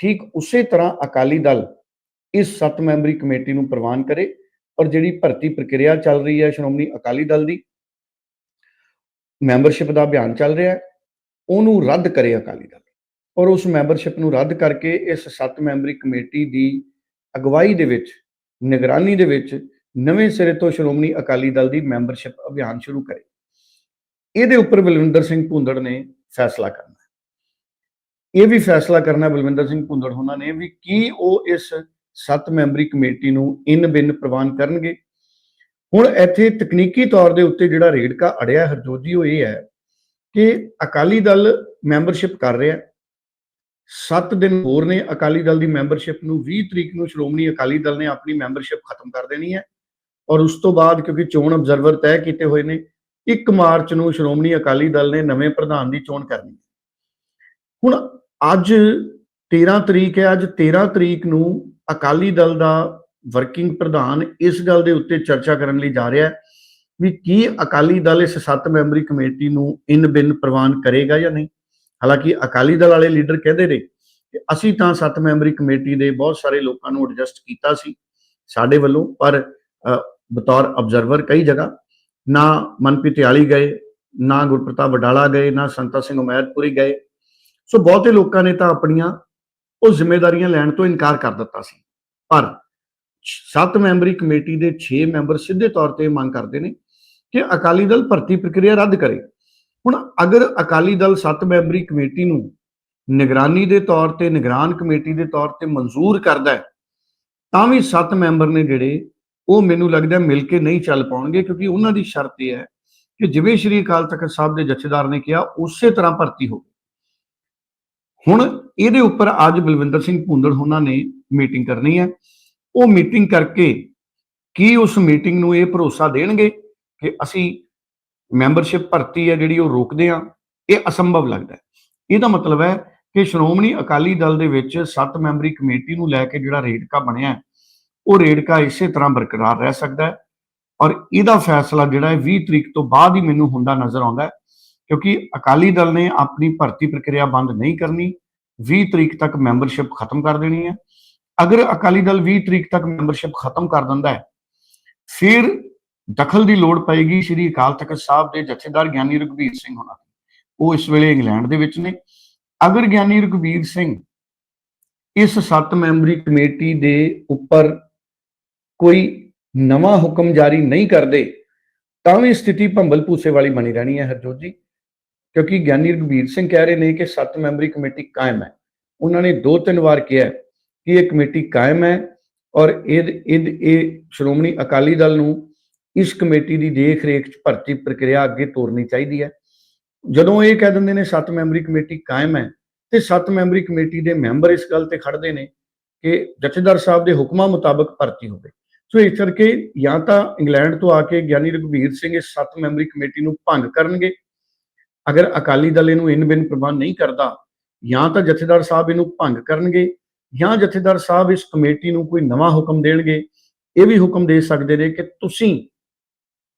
ਠੀਕ ਉਸੇ ਤਰ੍ਹਾਂ ਅਕਾਲੀ ਦਲ ਇਸ ਸੱਤ ਮੈਂਬਰੀ ਕਮੇਟੀ ਨੂੰ ਪ੍ਰਵਾਨ ਕਰੇ ਔਰ ਜਿਹੜੀ ਭਰਤੀ ਪ੍ਰਕਿਰਿਆ ਚੱਲ ਰਹੀ ਹੈ ਸ਼੍ਰੋਮਣੀ ਅਕਾਲੀ ਦਲ ਦੀ, ਮੈਂਬਰਸ਼ਿਪ ਦਾ ਅਭਿਆਨ ਚੱਲ ਰਿਹਾ ਹੈ। ਉਹਨੂੰ ਰੱਦ ਕਰੇ ਅਕਾਲੀ ਦਲ ਔਰ ਉਸ ਮੈਂਬਰਸ਼ਿਪ ਨੂੰ ਰੱਦ ਕਰਕੇ ਇਸ ਸੱਤ ਮੈਂਬਰੀ ਕਮੇਟੀ ਦੀ ਅਗਵਾਈ ਦੇ ਵਿੱਚ, ਨਿਗਰਾਨੀ ਦੇ ਵਿੱਚ ਨਵੇਂ ਸਿਰੇ ਤੋਂ ਸ਼੍ਰੋਮਣੀ ਅਕਾਲੀ ਦਲ ਦੀ ਮੈਂਬਰਸ਼ਿਪ ਅਭਿਆਨ ਸ਼ੁਰੂ ਕਰੇ। ਇਹਦੇ ਉੱਪਰ ਬਲਵਿੰਦਰ ਸਿੰਘ ਭੁੰਦੜ ਨੇ ਫੈਸਲਾ ਕਰਨਾ ਇਹ ਵੀ ਫੈਸਲਾ ਕਰਨਾ ਬਲਵਿੰਦਰ ਸਿੰਘ ਭੁੰਦੜ ਉਹਨਾਂ ਨੇ ਵੀ ਕੀ ਉਹ ਇਸ ਸੱਤ ਮੈਂਬਰੀ ਕਮੇਟੀ ਨੂੰ ਇਨ ਬਿਨ ਪ੍ਰਵਾਨ ਕਰਨਗੇ। ਹੁਣ ਇੱਥੇ ਤਕਨੀਕੀ ਤੌਰ ਦੇ ਉੱਤੇ ਜਿਹੜਾ ਰੇੜਕਾ ਅੜਿਆ ਹਰਜੋਜੀ ਉਹ ਇਹ ਹੈ ਕਿ ਅਕਾਲੀ ਦਲ ਮੈਂਬਰਸ਼ਿਪ ਕਰ ਰਿਹਾ 7 ਦਿਨ ਹੋਰ ਨੇ ਅਕਾਲੀ ਦਲ ਦੀ ਮੈਂਬਰਸ਼ਿਪ ਨੂੰ 20 ਤਰੀਕ ਨੂੰ ਸ਼੍ਰੋਮਣੀ ਅਕਾਲੀ ਦਲ ਨੇ ਆਪਣੀ ਮੈਂਬਰਸ਼ਿਪ ਖਤਮ ਕਰ ਦੇਣੀ ਹੈ ਔਰ ਉਸ ਤੋਂ ਬਾਅਦ ਕਿਉਂਕਿ ਚੋਣ ਅਬਜ਼ਰਵਰ ਤੈਅ ਕੀਤੇ ਹੋਏ ਨੇ 1 ਮਾਰਚ ਨੂੰ ਸ਼੍ਰੋਮਣੀ ਅਕਾਲੀ ਦਲ ਨੇ ਨਵੇਂ ਪ੍ਰਧਾਨ ਦੀ ਚੋਣ ਕਰਨੀ ਹੈ। ਹੁਣ ਅੱਜ 13 ਤਰੀਕ ਹੈ, ਅੱਜ 13 ਤਰੀਕ ਨੂੰ ਅਕਾਲੀ ਦਲ ਦਾ ਵਰਕਿੰਗ ਪ੍ਰਧਾਨ ਇਸ ਗੱਲ ਦੇ ਉੱਤੇ ਚਰਚਾ ਕਰਨ ਲਈ ਜਾ ਰਿਹਾ ਹੈ ਵੀ ਕੀ ਅਕਾਲੀ ਦਲ ਇਸ ਸੱਤ ਮੈਂਬਰੀ ਕਮੇਟੀ ਨੂੰ ਇਨ ਬਿਨ ਪ੍ਰਵਾਨ ਕਰੇਗਾ ਜਾਂ ਨਹੀਂ? ਹਾਲਾਂਕਿ ਅਕਾਲੀ ਦਲ ਵਾਲੇ ਲੀਡਰ ਕਹਿੰਦੇ ਨੇ ਕਿ ਅਸੀਂ ਤਾਂ ਸੱਤ ਮੈਂਬਰੀ ਕਮੇਟੀ ਦੇ ਬਹੁਤ ਸਾਰੇ ਲੋਕਾਂ ਨੂੰ ਐਡਜਸਟ ਕੀਤਾ ਸੀ ਸਾਡੇ ਵੱਲੋਂ, ਪਰ ਬਤੌਰ ਅਬਜ਼ਰਵਰ ਕਈ ਜਗ੍ਹਾ ਨਾ ਮਨਪ੍ਰੀਤ ਆਲੀ ਗਏ, ਨਾ ਗੁਰਪ੍ਰਤਾਪ ਵਡਾਲਾ ਗਏ, ਨਾ ਸੰਤਾ ਸਿੰਘ ਉਮੈਦਪੁਰੀ ਗਏ। ਸੋ ਬਹੁਤੇ ਲੋਕਾਂ ਨੇ ਤਾਂ ਆਪਣੀਆਂ ਉਹ ਜ਼ਿੰਮੇਵਾਰੀਆਂ ਲੈਣ ਤੋਂ ਇਨਕਾਰ ਕਰ ਦਿੱਤਾ ਸੀ। ਪਰ ਸੱਤ ਮੈਂਬਰੀ ਕਮੇਟੀ ਦੇ 6 ਮੈਂਬਰ ਸਿੱਧੇ ਤੌਰ ਤੇ ਮੰਗ ਕਰਦੇ ਨੇ ਕਿ ਅਕਾਲੀ ਦਲ ਭਰਤੀ ਪ੍ਰਕਿਰਿਆ ਰੱਦ ਕਰੇ। ਹੁਣ ਅਗਰ ਅਕਾਲੀ ਦਲ ਸੱਤ ਮੈਂਬਰੀ ਕਮੇਟੀ ਨੂੰ ਨਿਗਰਾਨੀ ਦੇ ਤੌਰ ਤੇ, ਨਿਗਰਾਨ ਕਮੇਟੀ ਦੇ ਤੌਰ ਤੇ ਮਨਜ਼ੂਰ ਕਰਦਾ ਹੈ, ਤਾਂ ਵੀ ਸੱਤ ਮੈਂਬਰ ਨੇ ਜਿਹੜੇ ਉਹ ਮੈਨੂੰ ਲੱਗਦਾ ਮਿਲ ਕੇ ਨਹੀਂ ਚੱਲ ਪਾਉਣਗੇ, ਕਿਉਂਕਿ ਉਹਨਾਂ ਦੀ ਸ਼ਰਤ ਇਹ ਹੈ ਕਿ ਜਿਵੇਂ ਸ਼੍ਰੀ ਅਕਾਲ ਤਖਤ ਸਾਹਿਬ ਦੇ ਜਥੇਦਾਰ ਨੇ ਕਿਹਾ, ਉਸੇ ਤਰ੍ਹਾਂ ਭਰਤੀ ਹੋਵੇ। ਹੁਣ ਇਹਦੇ ਉੱਪਰ ਅੱਜ ਬਲਵਿੰਦਰ ਸਿੰਘ ਭੁੰਦੜ ਉਹਨਾਂ ਨੇ ਮੀਟਿੰਗ ਕਰਨੀ ਹੈ। ਉਹ ਮੀਟਿੰਗ ਕਰਕੇ ਕੀ ਉਸ ਮੀਟਿੰਗ ਨੂੰ ਇਹ ਭਰੋਸਾ ਦੇਣਗੇ? ਕਿ ਅਸੀਂ ਮੈਂਬਰਸ਼ਿਪ ਭਰਤੀ ਹੈ ਜਿਹੜੀ ਉਹ ਰੋਕਦੇ ਆ ਇਹ ਅਸੰਭਵ ਲੱਗਦਾ ਇਹਦਾ ਮਤਲਬ ਹੈ ਕਿ ਸ਼੍ਰੋਮਣੀ ਅਕਾਲੀ ਦਲ ਦੇ ਵਿੱਚ ਸੱਤ ਮੈਂਬਰੀ ਕਮੇਟੀ ਨੂੰ ਲੈ ਕੇ ਜਿਹੜਾ ਰੇੜਕਾ ਬਣਿਆ ਉਹ ਰੇੜਕਾ ਇਸੇ ਤਰ੍ਹਾਂ ਬਰਕਰਾਰ ਰਹਿ ਸਕਦਾ ਹੈ ਔਰ ਇਹਦਾ ਫੈਸਲਾ ਜਿਹੜਾ ਹੈ 20 ਤਰੀਕ ਤੋਂ ਬਾਅਦ ਹੀ ਮੈਨੂੰ ਹੁੰਦਾ ਨਜ਼ਰ ਆਉਂਦਾ ਕਿਉਂਕਿ ਅਕਾਲੀ ਦਲ ਨੇ ਆਪਣੀ ਭਰਤੀ ਪ੍ਰਕਿਰਿਆ ਬੰਦ ਨਹੀਂ ਕਰਨੀ 20 ਤਰੀਕ ਤੱਕ ਮੈਂਬਰਸ਼ਿਪ ਖਤਮ ਕਰ ਦੇਣੀ ਹੈ। ਅਗਰ ਅਕਾਲੀ ਦਲ 20 ਤਰੀਕ ਤੱਕ ਮੈਂਬਰਸ਼ਿਪ ਖਤਮ ਕਰ ਦਿੰਦਾ ਹੈ, ਫਿਰ ਦਖਲ ਦੀ ਲੋੜ ਪਏਗੀ ਸ੍ਰੀ ਅਕਾਲ ਤਖਤ ਸਾਹਿਬ ਦੇ ਜਥੇਦਾਰ ਗਿਆਨੀ ਰਘਬੀਰ ਸਿੰਘ ਹੋਣਾ ਦੀ। ਉਹ ਇਸ ਵੇਲੇ ਇੰਗਲੈਂਡ ਦੇ ਵਿੱਚ ਨੇ। ਅਗਰ ਗਿਆਨੀ ਰਘਬੀਰ ਸਿੰਘ ਇਸ ਸੱਤ ਮੈਂਬਰੀ ਕਮੇਟੀ ਦੇ ਉੱਪਰ ਕੋਈ ਨਵਾਂ ਹੁਕਮ ਜਾਰੀ ਨਹੀਂ ਕਰਦੇ, ਤਾਂ ਵੀ ਸਥਿਤੀ ਭੰਬਲ ਭੂਸੇ ਵਾਲੀ ਬਣੀ ਰਹਿਣੀ ਹੈ ਹਰਜੋਤ ਜੀ। ਕਿਉਂਕਿ ਗਿਆਨੀ ਰਘਬੀਰ ਸਿੰਘ ਕਹਿ ਰਹੇ ਨੇ ਕਿ ਸੱਤ ਮੈਂਬਰੀ ਕਮੇਟੀ ਕਾਇਮ ਹੈ। ਉਹਨਾਂ ਨੇ ਦੋ ਤਿੰਨ ਵਾਰ ਕਿਹਾ ਕਿ ਇਹ ਕਮੇਟੀ ਕਾਇਮ ਹੈ ਔਰ ਇਹ ਇਹ ਇਹ ਸ਼੍ਰੋਮਣੀ ਅਕਾਲੀ ਦਲ ਨੂੰ ਇਸ ਕਮੇਟੀ ਦੀ ਦੇਖ ਰੇਖ ਚ ਭਰਤੀ ਪ੍ਰਕਿਰਿਆ ਅੱਗੇ ਤੋਰਨੀ ਚਾਹੀਦੀ ਹੈ। ਜਦੋਂ ਇਹ ਕਹਿ ਦਿੰਦੇ ਨੇ ਸੱਤ ਮੈਂਬਰੀ ਕਮੇਟੀ ਕਾਇਮ ਹੈ, ਤੇ ਸੱਤ ਮੈਂਬਰੀ ਕਮੇਟੀ ਦੇ ਮੈਂਬਰ ਇਸ ਗੱਲ ਤੇ ਖੜਦੇ ਨੇ ਕਿ ਜਥੇਦਾਰ ਸਾਹਿਬ ਦੇ ਹੁਕਮਾਂ ਮੁਤਾਬਕ ਭਰਤੀ ਹੋਵੇ। ਸੋ ਇਸ ਕਰਕੇ ਜਾਂ ਤਾਂ ਇੰਗਲੈਂਡ ਤੋਂ ਆ ਕੇ ਗਿਆਨੀ ਰਘਬੀਰ ਸਿੰਘ ਇਸ ਸੱਤ ਮੈਂਬਰੀ ਕਮੇਟੀ ਨੂੰ ਭੰਗ ਕਰਨਗੇ। ਅਗਰ ਅਕਾਲੀ ਦਲ ਇਹਨੂੰ ਇਨ ਬਿਨ ਪ੍ਰਬੰਧ ਨਹੀਂ ਕਰਦਾ, ਜਾਂ ਤਾਂ ਜਥੇਦਾਰ ਸਾਹਿਬ ਇਹਨੂੰ ਭੰਗ ਕਰਨਗੇ, ਜਾਂ ਜਥੇਦਾਰ ਸਾਹਿਬ ਇਸ ਕਮੇਟੀ ਨੂੰ ਕੋਈ ਨਵਾਂ ਹੁਕਮ ਦੇਣਗੇ। ਇਹ ਵੀ ਹੁਕਮ ਦੇ ਸਕਦੇ ਨੇ ਕਿ ਤੁਸੀਂ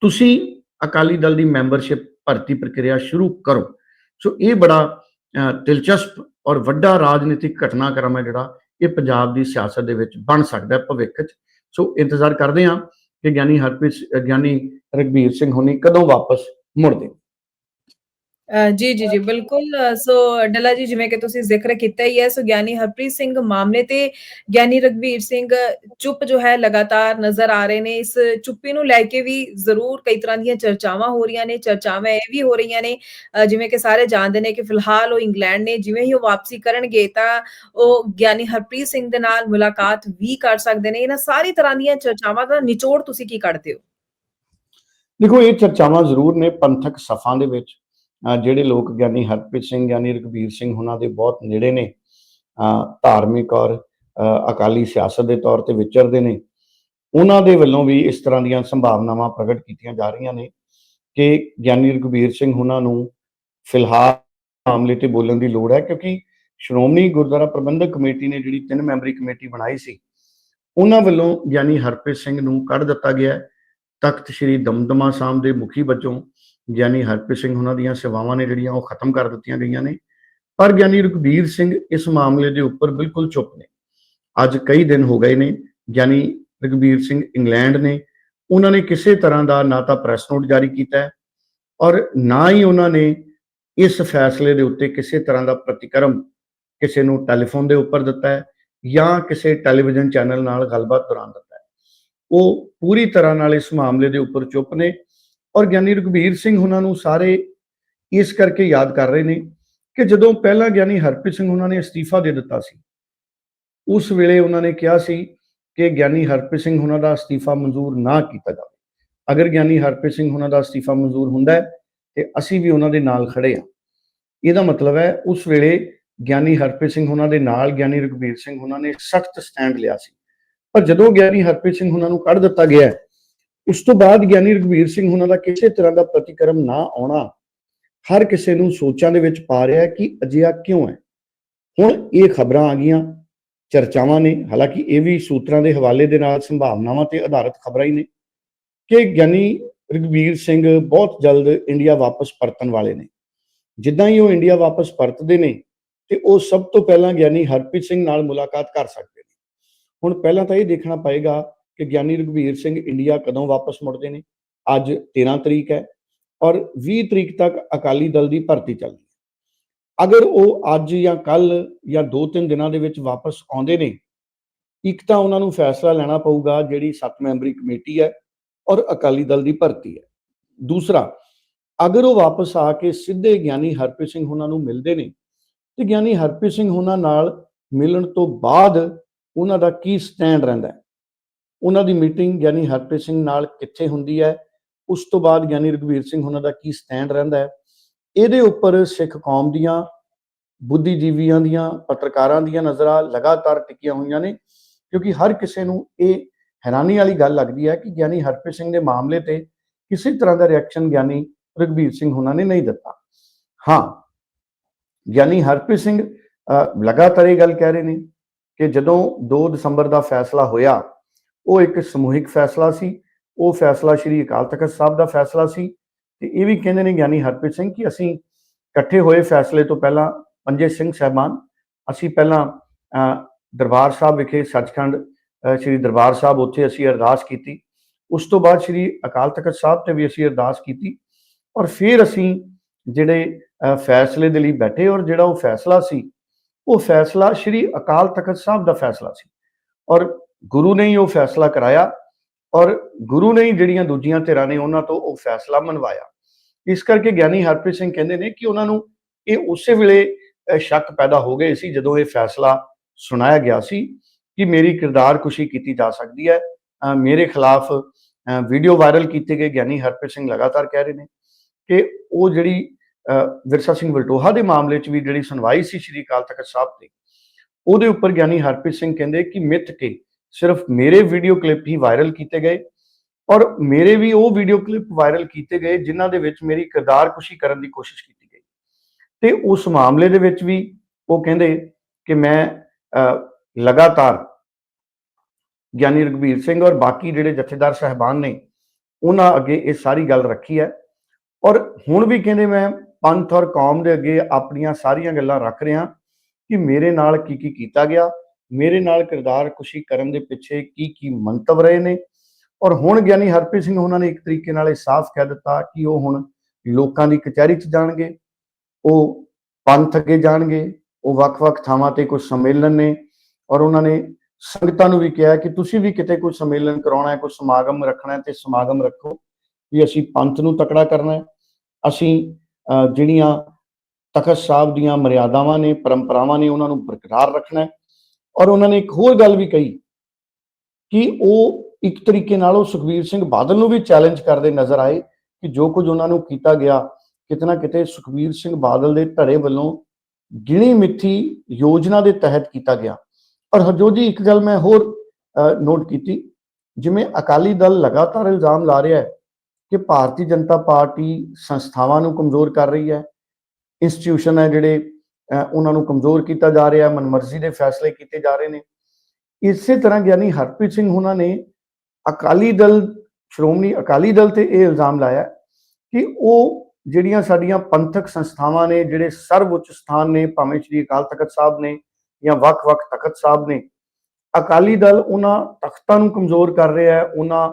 ਤੁਸੀਂ ਅਕਾਲੀ ਦਲ ਦੀ ਮੈਂਬਰਸ਼ਿਪ ਭਰਤੀ ਪ੍ਰਕਿਰਿਆ ਸ਼ੁਰੂ ਕਰੋ। ਸੋ ਇਹ ਬੜਾ ਦਿਲਚਸਪ ਔਰ ਵੱਡਾ ਰਾਜਨੀਤਿਕ ਘਟਨਾਕ੍ਰਮ ਹੈ ਜਿਹੜਾ ਇਹ ਪੰਜਾਬ ਦੀ ਸਿਆਸਤ ਦੇ ਵਿੱਚ ਬਣ ਸਕਦਾ ਹੈ ਭਵਿੱਖ 'ਚ। ਸੋ ਇੰਤਜ਼ਾਰ ਕਰਦੇ ਹਾਂ ਕਿ ਗਿਆਨੀ ਹਰਪ੍ਰੀਤ ਗਿਆਨੀ ਰਘਬੀਰ ਸਿੰਘ ਹੋਣੀ ਕਦੋਂ ਵਾਪਸ ਮੁੜਦੇ ਜੀ ਜੀ ਜੀ ਬਿਲਕੁਲ। ਸੋ ਡੱਲਾ ਜੀ ਜਿਵੇਂ ਕਿ ਤੁਸੀਂ ਜ਼ਿਕਰ ਕੀਤਾ ਹੀ ਹੈ ਸੋ ਗਿਆਨੀ ਹਰਪ੍ਰੀਤ ਸਿੰਘ ਮਾਮਲੇ ਤੇ ਗਿਆਨੀ ਰਘਬੀਰ ਸਿੰਘ ਚੁੱਪ ਜੋ ਹੈ ਲਗਾਤਾਰ ਨਜ਼ਰ ਆ ਰਹੇ ਨੇ। ਇਸ ਚੁੱਪੀ ਨੂੰ ਲੈ ਕੇ ਵੀ ਜ਼ਰੂਰ ਕਈ ਤਰ੍ਹਾਂ ਦੀਆਂ ਚਰਚਾਵਾਂ ਹੋ ਰਹੀਆਂ ਨੇ ਚਰਚਾਵਾਂ ਇਹ ਵੀ ਹੋ ਰਹੀਆਂ ਨੇ ਜਿਵੇਂ ਕਿ ਸਾਰੇ ਜਾਣਦੇ ਨੇ ਕਿ ਫਿਲਹਾਲ ਉਹ ਇੰਗਲੈਂਡ ਨੇ ਜਿਵੇਂ ਹੀ ਉਹ ਵਾਪਸੀ ਕਰਨਗੇ ਤਾਂ ਉਹ ਗਿਆਨੀ ਹਰਪ੍ਰੀਤ ਸਿੰਘ ਦੇ ਨਾਲ ਮੁਲਾਕਾਤ ਵੀ ਕਰ ਸਕਦੇ ਨੇ। ਇਹਨਾਂ ਸਾਰੀ ਤਰ੍ਹਾਂ ਦੀਆਂ ਚਰਚਾਵਾਂ ਦਾ ਨਿਚੋੜ ਤੁਸੀਂ ਕੀ ਕੱਢਦੇ ਹੋ? ਦੇਖੋ ਇਹ ਚਰਚਾਵਾਂ ਜ਼ਰੂਰ ਨੇ ਪੰਥਕ ਸਫਾਂ ਦੇ ਵਿੱਚ। ਜਿਹੜੇ ਲੋਕ ਗਿਆਨੀ ਹਰਪ੍ਰੀਤ ਸਿੰਘ, ਗਿਆਨੀ ਰਘਬੀਰ ਸਿੰਘ ਉਹਨਾਂ ਦੇ ਬਹੁਤ ਨੇੜੇ ਨੇ ਧਾਰਮਿਕ ਔਰ ਅਕਾਲੀ ਸਿਆਸਤ ਦੇ ਤੌਰ ਤੇ ਵਿਚਰਦੇ ਨੇ, ਉਹਨਾਂ ਦੇ ਵੱਲੋਂ ਵੀ ਇਸ ਤਰ੍ਹਾਂ ਦੀਆਂ ਸੰਭਾਵਨਾਵਾਂ ਪ੍ਰਗਟ ਕੀਤੀਆਂ ਜਾ ਰਹੀਆਂ ਨੇ ਕਿ ਗਿਆਨੀ ਰਘਬੀਰ ਸਿੰਘ ਉਹਨਾਂ ਨੂੰ ਫਿਲਹਾਲ ਮਾਮਲੇ ਤੇ ਬੋਲਣ ਦੀ ਲੋੜ ਹੈ, ਕਿਉਂਕਿ ਸ਼੍ਰੋਮਣੀ ਗੁਰਦੁਆਰਾ ਪ੍ਰਬੰਧਕ ਕਮੇਟੀ ਨੇ ਜਿਹੜੀ ਤਿੰਨ ਮੈਂਬਰੀ ਕਮੇਟੀ ਬਣਾਈ ਸੀ, ਉਹਨਾਂ ਵੱਲੋਂ ਗਿਆਨੀ ਹਰਪ੍ਰੀਤ ਸਿੰਘ ਨੂੰ ਕੱਢ ਦਿੱਤਾ ਗਿਆ ਤਖਤ ਸ੍ਰੀ ਦਮਦਮਾ ਸਾਹਿਬ ਦੇ ਮੁਖੀ ਵਜੋਂ ਗਿਆਨੀ ਹਰਪ੍ਰੀਤ ਸਿੰਘ ਉਹਨਾਂ ਦੀਆਂ ਸੇਵਾਵਾਂ ਨੇ ਜਿਹੜੀਆਂ ਉਹ ਖਤਮ ਕਰ ਦਿੱਤੀਆਂ ਗਈਆਂ ਨੇ। ਪਰ ਗਿਆਨੀ ਰਘਬੀਰ ਸਿੰਘ ਇਸ ਮਾਮਲੇ ਦੇ ਉੱਪਰ ਬਿਲਕੁਲ ਚੁੱਪ ਨੇ। ਅੱਜ ਕਈ ਦਿਨ ਹੋ ਗਏ ਨੇ, ਗਿਆਨੀ ਰਘਬੀਰ ਸਿੰਘ ਇੰਗਲੈਂਡ ਨੇ। ਉਹਨਾਂ ਨੇ ਕਿਸੇ ਤਰ੍ਹਾਂ ਦਾ ਨਾ ਤਾਂ ਪ੍ਰੈਸ ਨੋਟ ਜਾਰੀ ਕੀਤਾ ਹੈ ਔਰ ਨਾ ਹੀ ਉਹਨਾਂ ਨੇ ਇਸ ਫੈਸਲੇ ਦੇ ਉੱਤੇ ਕਿਸੇ ਤਰ੍ਹਾਂ ਦਾ ਪ੍ਰਤੀਕਰਮ ਕਿਸੇ ਨੂੰ ਟੈਲੀਫੋਨ ਦੇ ਉੱਪਰ ਦਿੱਤਾ ਹੈ ਜਾਂ ਕਿਸੇ ਟੈਲੀਵਿਜ਼ਨ ਚੈਨਲ ਨਾਲ ਗੱਲਬਾਤ ਦੌਰਾਨ ਦਿੱਤਾ ਹੈ। ਉਹ ਪੂਰੀ ਤਰ੍ਹਾਂ ਨਾਲ ਇਸ ਮਾਮਲੇ ਦੇ ਉੱਪਰ ਚੁੱਪ ਨੇ ਔਰ ਗਿਆਨੀ ਰਘਬੀਰ ਸਿੰਘ ਉਹਨਾਂ ਨੂੰ ਸਾਰੇ ਇਸ ਕਰਕੇ ਯਾਦ ਕਰ ਰਹੇ ਨੇ ਕਿ ਜਦੋਂ ਪਹਿਲਾਂ ਗਿਆਨੀ ਹਰਪ੍ਰੀਤ ਸਿੰਘ ਉਹਨਾਂ ਨੇ ਅਸਤੀਫਾ ਦੇ ਦਿੱਤਾ ਸੀ, ਉਸ ਵੇਲੇ ਉਹਨਾਂ ਨੇ ਕਿਹਾ ਸੀ ਕਿ ਗਿਆਨੀ ਹਰਪ੍ਰੀਤ ਸਿੰਘ ਉਹਨਾਂ ਦਾ ਅਸਤੀਫਾ ਮਨਜ਼ੂਰ ਨਾ ਕੀਤਾ ਜਾਵੇ। ਅਗਰ ਗਿਆਨੀ ਹਰਪ੍ਰੀਤ ਸਿੰਘ ਉਹਨਾਂ ਦਾ ਅਸਤੀਫਾ ਮਨਜ਼ੂਰ ਹੁੰਦਾ ਹੈ, ਤੇ ਅਸੀਂ ਵੀ ਉਹਨਾਂ ਦੇ ਨਾਲ ਖੜੇ ਹਾਂ। ਇਹਦਾ ਮਤਲਬ ਹੈ ਉਸ ਵੇਲੇ ਗਿਆਨੀ ਹਰਪ੍ਰੀਤ ਸਿੰਘ ਉਹਨਾਂ ਦੇ ਨਾਲ ਗਿਆਨੀ ਰਘਬੀਰ ਸਿੰਘ ਉਹਨਾਂ ਨੇ ਸਖਤ ਸਟੈਂਡ ਲਿਆ ਸੀ। ਪਰ ਜਦੋਂ ਗਿਆਨੀ ਹਰਪ੍ਰੀਤ ਸਿੰਘ ਉਹਨਾਂ ਨੂੰ ਕੱਢ ਦਿੱਤਾ ਗਿਆ ਉਸ ਤੋਂ ਬਾਅਦ ਗਿਆਨੀ ਰਘਬੀਰ ਸਿੰਘ ਉਹਨਾਂ ਦਾ ਕਿਸੇ ਤਰ੍ਹਾਂ ਦਾ ਪ੍ਰਤੀਕਰਮ ਨਾ ਆਉਣਾ ਹਰ ਕਿਸੇ ਨੂੰ ਸੋਚਾਂ ਦੇ ਵਿੱਚ ਪਾ ਰਿਹਾ ਕਿ ਅਜਿਹਾ ਕਿਉਂ ਹੈ। ਹੁਣ ਇਹ ਖਬਰਾਂ ਆ ਗਈਆਂ, ਚਰਚਾਵਾਂ ਨੇ, ਹਾਲਾਂਕਿ ਇਹ ਵੀ ਸੂਤਰਾਂ ਦੇ ਹਵਾਲੇ ਦੇ ਨਾਲ ਸੰਭਾਵਨਾਵਾਂ ਤੇ ਆਧਾਰਿਤ ਖਬਰਾਂ ਹੀ ਨੇ ਕਿ ਗਿਆਨੀ ਰਘਬੀਰ ਸਿੰਘ ਬਹੁਤ ਜਲਦ ਇੰਡੀਆ ਵਾਪਸ ਪਰਤਣ ਵਾਲੇ ਨੇ। ਜਿੱਦਾਂ ਹੀ ਉਹ ਇੰਡੀਆ ਵਾਪਸ ਪਰਤਦੇ ਨੇ ਤੇ ਉਹ ਸਭ ਤੋਂ ਪਹਿਲਾਂ ਗਿਆਨੀ ਹਰਪ੍ਰੀਤ ਸਿੰਘ ਨਾਲ ਮੁਲਾਕਾਤ ਕਰ ਸਕਦੇ ਨੇ। ਹੁਣ ਪਹਿਲਾਂ ਤਾਂ ਇਹ ਦੇਖਣਾ ਪਏਗਾ ਕਿ ਗਿਆਨੀ ਰਘਬੀਰ ਸਿੰਘ ਇੰਡੀਆ ਕਦੋਂ ਵਾਪਸ ਮੁੜਦੇ ਨੇ? ਅੱਜ 13 ਤਰੀਕ ਹੈ ਔਰ 20 ਤਰੀਕ ਤੱਕ ਅਕਾਲੀ ਦਲ ਦੀ ਭਰਤੀ ਚੱਲਦੀ ਹੈ। ਅਗਰ ਉਹ ਅੱਜ ਜਾਂ ਕੱਲ ਜਾਂ 2-3 ਦਿਨਾਂ ਦੇ ਵਿੱਚ ਵਾਪਸ ਆਉਂਦੇ ਨੇ, ਇੱਕ ਤਾਂ ਉਹਨਾਂ ਨੂੰ ਫੈਸਲਾ ਲੈਣਾ ਪਊਗਾ ਜਿਹੜੀ 7 ਮੈਂਬਰੀ ਕਮੇਟੀ ਹੈ ਔਰ ਅਕਾਲੀ ਦਲ ਦੀ ਭਰਤੀ ਹੈ। ਦੂਸਰਾ, ਅਗਰ ਉਹ ਵਾਪਸ ਆ ਕੇ ਸਿੱਧੇ ਗਿਆਨੀ ਹਰਪ੍ਰੀਤ ਸਿੰਘ ਉਹਨਾਂ ਨੂੰ ਮਿਲਦੇ ਨੇ, ਤੇ ਗਿਆਨੀ ਹਰਪ੍ਰੀਤ ਸਿੰਘ ਉਹਨਾਂ ਨਾਲ ਮਿਲਣ ਤੋਂ ਬਾਅਦ ਉਹਨਾਂ ਦਾ ਕੀ ਸਟੈਂਡ ਰਹਿੰਦਾ ਹੈ? ਉਹਨਾਂ ਦੀ ਮੀਟਿੰਗ ਗਿਆਨੀ ਹਰਪ੍ਰੀਤ ਸਿੰਘ ਨਾਲ ਕਿੱਥੇ ਹੁੰਦੀ ਹੈ ਉਸ ਤੋਂ ਬਾਅਦ ਗਿਆਨੀ ਰਘਵੀਰ ਸਿੰਘ ਉਹਨਾਂ ਦਾ ਕੀ ਸਟੈਂਡ ਰਹਿੰਦਾ ਹੈ ਇਹਦੇ ਉੱਪਰ ਸਿੱਖ ਕੌਮ ਦੀਆਂ ਬੁੱਧੀਜੀਵੀਆਂ ਦੀਆਂ ਪੱਤਰਕਾਰਾਂ ਦੀਆਂ ਨਜ਼ਰਾਂ ਲਗਾਤਾਰ ਟਿਕੀਆਂ ਹੋਈਆਂ ਨੇ ਕਿਉਂਕਿ ਹਰ ਕਿਸੇ ਨੂੰ ਇਹ ਹੈਰਾਨੀ ਵਾਲੀ ਗੱਲ ਲੱਗਦੀ ਹੈ ਕਿ ਗਿਆਨੀ ਹਰਪ੍ਰੀਤ ਸਿੰਘ ਦੇ ਮਾਮਲੇ ਤੇ ਕਿਸੇ ਤਰ੍ਹਾਂ ਦਾ ਰਿਐਕਸ਼ਨ ਗਿਆਨੀ ਰਘਬੀਰ ਸਿੰਘ ਉਹਨਾਂ ਨੇ ਨਹੀਂ ਦਿੱਤਾ। ਹਾਂ ਗਿਆਨੀ ਹਰਪ੍ਰੀਤ ਸਿੰਘ ਅ, ਲਗਾਤਾਰ ਇਹ ਗੱਲ ਕਹਿ ਰਹੇ ਨੇ ਕਿ ਜਦੋਂ 2 ਦਸੰਬਰ ਦਾ ਫੈਸਲਾ ਹੋਇਆ ਉਹ ਇੱਕ ਸਮੂਹਿਕ ਫੈਸਲਾ ਸੀ। ਉਹ ਫੈਸਲਾ ਸ਼੍ਰੀ ਅਕਾਲ ਤਖਤ ਸਾਹਿਬ ਦਾ ਫੈਸਲਾ ਸੀ ਤੇ ਇਹ ਵੀ ਕਹਿੰਦੇ ਨੇ ਗਿਆਨੀ ਹਰਪ੍ਰੀਤ ਸਿੰਘ ਕਿ ਅਸੀਂ ਇਕੱਠੇ ਹੋਏ ਫੈਸਲੇ ਤੋਂ ਪਹਿਲਾਂ ਪੰਜੇ ਸਿੰਘ ਸਹਿਬਾਨ, ਅਸੀਂ ਪਹਿਲਾਂ ਦਰਬਾਰ ਸਾਹਿਬ ਵਿਖੇ ਸੱਚਖੰਡ ਸ਼੍ਰੀ ਦਰਬਾਰ ਸਾਹਿਬ ਉੱਥੇ ਅਸੀਂ ਅਰਦਾਸ ਕੀਤੀ। ਉਸ ਤੋਂ ਬਾਅਦ ਸ਼੍ਰੀ ਅਕਾਲ ਤਖਤ ਸਾਹਿਬ ਤੇ ਵੀ ਅਸੀਂ ਅਰਦਾਸ ਕੀਤੀ ਔਰ ਫਿਰ ਅਸੀਂ ਜਿਹੜੇ ਫੈਸਲੇ ਦੇ ਲਈ ਬੈਠੇ ਔਰ ਜਿਹੜਾ ਉਹ ਫੈਸਲਾ ਸੀ, ਉਹ ਫੈਸਲਾ ਸ਼੍ਰੀ ਅਕਾਲ ਤਖਤ ਸਾਹਿਬ ਦਾ ਫੈਸਲਾ ਸੀ। ਔਰ ਗੁਰੂ ਨੇ ਹੀ ਉਹ ਫੈਸਲਾ ਕਰਾਇਆ ਔਰ ਗੁਰੂ ਨੇ ਹੀ ਜਿਹੜੀਆਂ ਦੂਜੀਆਂ ਧਿਰਾਂ ਨੇ ਉਹਨਾਂ ਤੋਂ ਉਹ ਫੈਸਲਾ ਮਨਵਾਇਆ। ਇਸ ਕਰਕੇ ਗਿਆਨੀ ਹਰਪ੍ਰੀਤ ਸਿੰਘ ਕਹਿੰਦੇ ਨੇ ਕਿ ਉਹਨਾਂ ਨੂੰ ਇਹ ਉਸੇ ਵੇਲੇ ਸ਼ੱਕ ਪੈਦਾ ਹੋ ਗਏ ਸੀ ਜਦੋਂ ਇਹ ਫੈਸਲਾ ਸੁਣਾਇਆ ਗਿਆ ਸੀ ਕਿ ਮੇਰੀ ਕਿਰਦਾਰ ਕੁਸ਼ੀ ਕੀਤੀ ਜਾ ਸਕਦੀ ਹੈ। ਅ, ਮੇਰੇ ਖਿਲਾਫ ਅ, ਵੀਡੀਓ ਵਾਇਰਲ ਕੀਤੇ ਗਏ ਗਿਆਨੀ ਹਰਪ੍ਰੀਤ ਸਿੰਘ ਲਗਾਤਾਰ ਕਹਿ ਰਹੇ ਨੇ ਕਿ ਉਹ ਜਿਹੜੀ ਅ, ਵਿਰਸਾ ਸਿੰਘ ਵਲਟੋਹਾ ਦੇ ਮਾਮਲੇ 'ਚ ਵੀ ਜਿਹੜੀ ਸੁਣਵਾਈ ਸੀ ਸ਼੍ਰੀ ਅਕਾਲ ਤਖਤ ਸਾਹਿਬ ਦੀ ਉਹਦੇ ਉੱਪਰ ਗਿਆਨੀ ਹਰਪ੍ਰੀਤ ਸਿੰਘ ਕਹਿੰਦੇ ਕਿ ਮਿੱਥ ਕੇ ਸਿਰਫ ਮੇਰੇ ਵੀਡੀਓ ਕਲਿੱਪ ਹੀ ਵਾਇਰਲ ਕੀਤੇ ਗਏ ਔਰ ਮੇਰੇ ਵੀ ਉਹ ਵੀਡੀਓ ਕਲਿੱਪ ਵਾਇਰਲ ਕੀਤੇ ਗਏ ਜਿਨ੍ਹਾਂ ਦੇ ਵਿੱਚ ਮੇਰੀ ਕਿਰਦਾਰ ਕੁਸ਼ੀ ਕਰਨ ਦੀ ਕੋਸ਼ਿਸ਼ ਕੀਤੀ ਗਈ। ਤੇ ਉਸ ਮਾਮਲੇ ਦੇ ਵਿੱਚ ਵੀ ਉਹ ਕਹਿੰਦੇ ਕਿ ਮੈਂ ਅ, ਲਗਾਤਾਰ ਗਿਆਨੀ ਰਘਬੀਰ ਸਿੰਘ ਔਰ ਬਾਕੀ ਜਿਹੜੇ ਜਥੇਦਾਰ ਸਹਿਬਾਨ ਨੇ ਉਹਨਾਂ ਅੱਗੇ ਇਹ ਸਾਰੀ ਗੱਲ ਰੱਖੀ ਹੈ ਔਰ ਹੁਣ ਵੀ ਕਹਿੰਦੇ ਮੈਂ ਪੰਥ ਔਰ ਕੌਮ ਦੇ ਅੱਗੇ ਆਪਣੀਆਂ ਸਾਰੀਆਂ ਗੱਲਾਂ ਰੱਖ ਰਿਹਾ ਕਿ ਮੇਰੇ ਨਾਲ ਕੀ ਕੀ ਕੀਤਾ ਗਿਆ ਮੇਰੇ ਨਾਲ ਕਿਰਦਾਰ ਕੁਸ਼ੀ ਕਰਨ ਦੇ ਪਿੱਛੇ ਕੀ ਕੀ ਮੰਤਵ ਰਹੇ ਨੇ? ਔਰ ਹੁਣ ਗਿਆਨੀ ਹਰਪ੍ਰੀਤ ਸਿੰਘ ਉਹਨਾਂ ਨੇ ਇੱਕ ਤਰੀਕੇ ਨਾਲ ਇਹ ਸਾਫ਼ ਕਹਿ ਦਿੱਤਾ ਕਿ ਉਹ ਹੁਣ ਲੋਕਾਂ ਦੀ ਕਚਹਿਰੀ 'ਚ ਜਾਣਗੇ, ਉਹ ਪੰਥ ਅੱਗੇ ਜਾਣਗੇ, ਉਹ ਵੱਖ-ਵੱਖ ਥਾਵਾਂ ਤੇ ਕੁਝ ਸੰਮੇਲਨ ਨੇ। ਔਰ ਉਹਨਾਂ ਨੇ ਸੰਗਤਾਂ ਨੂੰ ਵੀ ਕਿਹਾ ਕਿ ਤੁਸੀਂ ਵੀ ਕਿਤੇ ਕੋਈ ਸੰਮੇਲਨ ਕਰਾਉਣਾ ਹੈ, ਕੋਈ ਸਮਾਗਮ ਰੱਖਣਾ ਹੈ ਤੇ ਸਮਾਗਮ ਰੱਖੋ ਵੀ ਅਸੀਂ ਪੰਥ ਨੂੰ ਤਕੜਾ ਕਰਨਾ ਹੈ। ਅਸੀਂ ਜਿਹੜੀਆਂ ਤਖਤ ਸਾਹਿਬ ਦੀਆਂ ਮਰਿਆਦਾਵਾਂ ਨੇ, ਪਰੰਪਰਾਵਾਂ ਨੇ, ਉਹਨਾਂ ਨੂੰ ਬਰਕਰਾਰ ਰੱਖਣਾ ਹੈ। ਔਰ ਉਹਨਾਂ ਨੇ ਇੱਕ ਹੋਰ ਗੱਲ ਵੀ ਕਹੀ ਕਿ ਉਹ ਇੱਕ ਤਰੀਕੇ ਨਾਲ ਉਹ ਸੁਖਬੀਰ ਸਿੰਘ ਬਾਦਲ ਨੂੰ ਵੀ ਚੈਲੰਜ ਕਰਦੇ ਨਜ਼ਰ ਆਏ ਕਿ ਜੋ ਕੁਝ ਉਹਨਾਂ ਨੂੰ ਕੀਤਾ ਗਿਆ ਕਿਤਨਾ ਕਿਤੇ ਸੁਖਬੀਰ ਸਿੰਘ ਬਾਦਲ ਦੇ ਧੜੇ ਵੱਲੋਂ ਗਿਣੀ ਮਿੱਥੀ ਯੋਜਨਾ ਦੇ ਤਹਿਤ ਕੀਤਾ ਗਿਆ। ਔਰ ਹਰਜੋਤ ਜੀ, ਇੱਕ ਗੱਲ ਮੈਂ ਹੋਰ ਨੋਟ ਕੀਤੀ। ਜਿਵੇਂ ਅਕਾਲੀ ਦਲ ਲਗਾਤਾਰ ਇਲਜ਼ਾਮ ਲਾ ਰਿਹਾ ਹੈ ਕਿ ਭਾਰਤੀ ਜਨਤਾ ਪਾਰਟੀ ਸੰਸਥਾਵਾਂ ਨੂੰ ਕਮਜ਼ੋਰ ਕਰ ਰਹੀ ਹੈ ਇੰਸਟੀਟਿਊਸ਼ਨ ਹੈ ਜਿਹੜੇ ਉਹਨਾਂ ਨੂੰ ਕਮਜ਼ੋਰ ਕੀਤਾ ਜਾ ਰਿਹਾ, ਮਨਮਰਜ਼ੀ ਦੇ ਫੈਸਲੇ ਕੀਤੇ ਜਾ ਰਹੇ ਨੇ। ਇਸੇ ਤਰ੍ਹਾਂ ਗਿਆਨੀ ਹਰਪ੍ਰੀਤ ਸਿੰਘ ਉਹਨਾਂ ਨੇ ਅਕਾਲੀ ਦਲ, ਸ਼੍ਰੋਮਣੀ ਅਕਾਲੀ ਦਲ ਤੇ ਇਹ ਇਲਜ਼ਾਮ ਲਾਇਆ ਕਿ ਉਹ ਜਿਹੜੀਆਂ ਸਾਡੀਆਂ ਪੰਥਕ ਸੰਸਥਾਵਾਂ ਨੇ, ਜਿਹੜੇ ਸਰਵਉੱਚ ਸਥਾਨ ਨੇ, ਭਾਵੇਂ ਸ਼੍ਰੀ ਅਕਾਲ ਤਖਤ ਸਾਹਿਬ ਨੇ ਜਾਂ ਵੱਖ-ਵੱਖ ਤਖਤ ਸਾਹਿਬ ਨੇ, ਅਕਾਲੀ ਦਲ ਉਹਨਾਂ ਤਖਤਾਂ ਨੂੰ ਕਮਜ਼ੋਰ ਕਰ ਰਿਹਾ ਹੈ, ਉਹਨਾਂ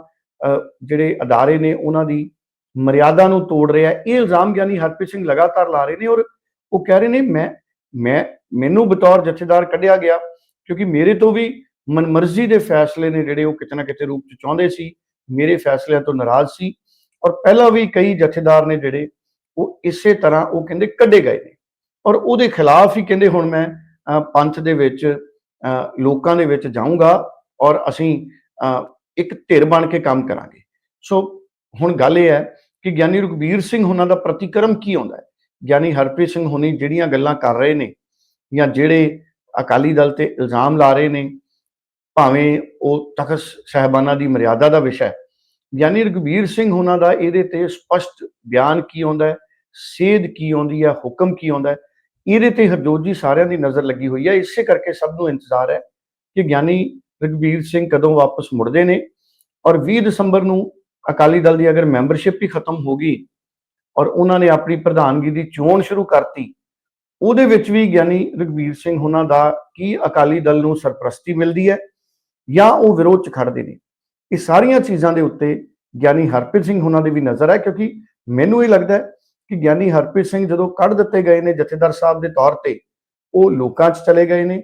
ਜਿਹੜੇ ਅਦਾਰੇ ਨੇ, ਉਹਨਾਂ ਦੀ ਮਰਿਆਦਾ ਨੂੰ ਤੋੜ ਰਿਹਾ ਹੈ। ਇਹ ਇਲਜ਼ਾਮ ਗਿਆਨੀ ਹਰਪ੍ਰੀਤ ਸਿੰਘ ਲਗਾਤਾਰ ਲਾ ਰਹੇ ਨੇ ਔਰ ਉਹ ਕਹਿ ਰਹੇ ਨੇ, ਮੈਂ ਮੈਂ, ਮੈਨੂੰ ਬਤੌਰ ਜਥੇਦਾਰ ਕੱਢਿਆ ਗਿਆ ਕਿਉਂਕਿ ਮੇਰੇ ਤੋਂ ਵੀ ਮਨਮਰਜ਼ੀ ਦੇ ਫੈਸਲੇ ਨੇ ਜਿਹੜੇ ਉਹ ਕਿਤੇ ਨਾ ਕਿਤੇ ਰੂਪ ਚ ਚਾਹੁੰਦੇ ਸੀ, ਮੇਰੇ ਫੈਸਲਿਆਂ ਤੋਂ ਨਾਰਾਜ਼ ਸੀ ਔਰ ਪਹਿਲਾਂ ਵੀ ਕਈ ਜਥੇਦਾਰ ਨੇ ਜਿਹੜੇ ਉਹ ਇਸੇ ਤਰ੍ਹਾਂ ਉਹ ਕਹਿੰਦੇ ਕੱਢੇ ਗਏ ਨੇ ਔਰ ਉਹਦੇ ਖਿਲਾਫ ਹੀ ਕਹਿੰਦੇ ਹੁਣ ਮੈਂ ਪੰਥ ਦੇ ਵਿੱਚ ਲੋਕਾਂ ਦੇ ਵਿੱਚ ਜਾਊਂਗਾ ਔਰ ਅਸੀਂ ਇੱਕ ਧਿਰ ਬਣ ਕੇ ਕੰਮ ਕਰਾਂਗੇ। ਸੋ ਹੁਣ ਗੱਲ ਇਹ ਹੈ ਕਿ ਗਿਆਨੀ ਰਘਬੀਰ ਸਿੰਘ ਉਹਨਾਂ ਦਾ ਪ੍ਰਤੀਕਰਮ ਕੀ ਆਉਂਦਾ ਹੈ? ਗਿਆਨੀ ਹਰਪ੍ਰੀਤ ਸਿੰਘ ਹੋਣੀ ਜਿਹੜੀਆਂ ਗੱਲਾਂ ਕਰ ਰਹੇ ਨੇ ਜਾਂ ਜਿਹੜੇ ਅਕਾਲੀ ਦਲ ਤੇ ਇਲਜ਼ਾਮ ਲਾ ਰਹੇ ਨੇ, ਭਾਵੇਂ ਉਹ ਤਖਤ ਸਹਿਬਾਨਾਂ ਦੀ ਮਰਿਆਦਾ ਦਾ ਵਿਸ਼ਾ ਹੈ ਗਿਆਨੀ ਰਘਬੀਰ ਸਿੰਘ ਹੋਣਾ ਦਾ ਇਹਦੇ ਤੇ ਸਪਸ਼ਟ ਬਿਆਨ ਕੀ ਆਉਂਦਾ ਹੈ, ਸੇਧ ਕੀ ਆਉਂਦੀ ਹੈ ਹੁਕਮ ਕੀ ਆਉਂਦਾ ਹੈ, ਇਹਦੇ ਤੇ ਹਰਜੋਤ ਜੀ ਸਾਰਿਆਂ ਦੀ ਨਜ਼ਰ ਲੱਗੀ ਹੋਈ ਹੈ ਇਸੇ ਕਰਕੇ ਸਭ ਨੂੰ ਇੰਤਜ਼ਾਰ ਹੈ ਕਿ ਗਿਆਨੀ ਰਘਬੀਰ ਸਿੰਘ ਕਦੋਂ ਵਾਪਸ ਮੁੜਦੇ ਨੇ ਔਰ 20 ਦਸੰਬਰ ਨੂੰ ਅਕਾਲੀ ਦਲ ਦੀ ਅਗਰ ਮੈਂਬਰਸ਼ਿਪ ਹੀ ਖਤਮ ਹੋ ਗਈ ਔਰ ਉਹਨਾਂ ਨੇ ਆਪਣੀ ਪ੍ਰਧਾਨਗੀ ਦੀ ਚੋਣ ਸ਼ੁਰੂ ਕਰਤੀ। ਉਹਦੇ ਵਿੱਚ ਵੀ ਗਿਆਨੀ ਰਘਬੀਰ ਸਿੰਘ ਉਹਨਾਂ ਦਾ ਕੀ ਅਕਾਲੀ ਦਲ ਨੂੰ ਸਰਪ੍ਰਸਤੀ ਮਿਲਦੀ ਹੈ ਜਾਂ ਉਹ ਵਿਰੋਧ ਚ ਖੜਦੇ ਨੇ? ਇਹ ਸਾਰੀਆਂ ਚੀਜ਼ਾਂ ਦੇ ਉੱਤੇ ਗਿਆਨੀ ਹਰਪ੍ਰੀਤ ਸਿੰਘ ਉਹਨਾਂ ਦੀ ਵੀ ਨਜ਼ਰ ਹੈ, ਕਿਉਂਕਿ ਮੈਨੂੰ ਇਹ ਲੱਗਦਾ ਹੈ ਕਿ ਗਿਆਨੀ ਹਰਪ੍ਰੀਤ ਸਿੰਘ ਜਦੋਂ ਕੱਢ ਦਿੱਤੇ ਗਏ ਨੇ ਜਥੇਦਾਰ ਸਾਹਿਬ ਦੇ ਤੌਰ ਤੇ, ਉਹ ਲੋਕਾਂ 'ਚ ਚਲੇ ਗਏ ਨੇ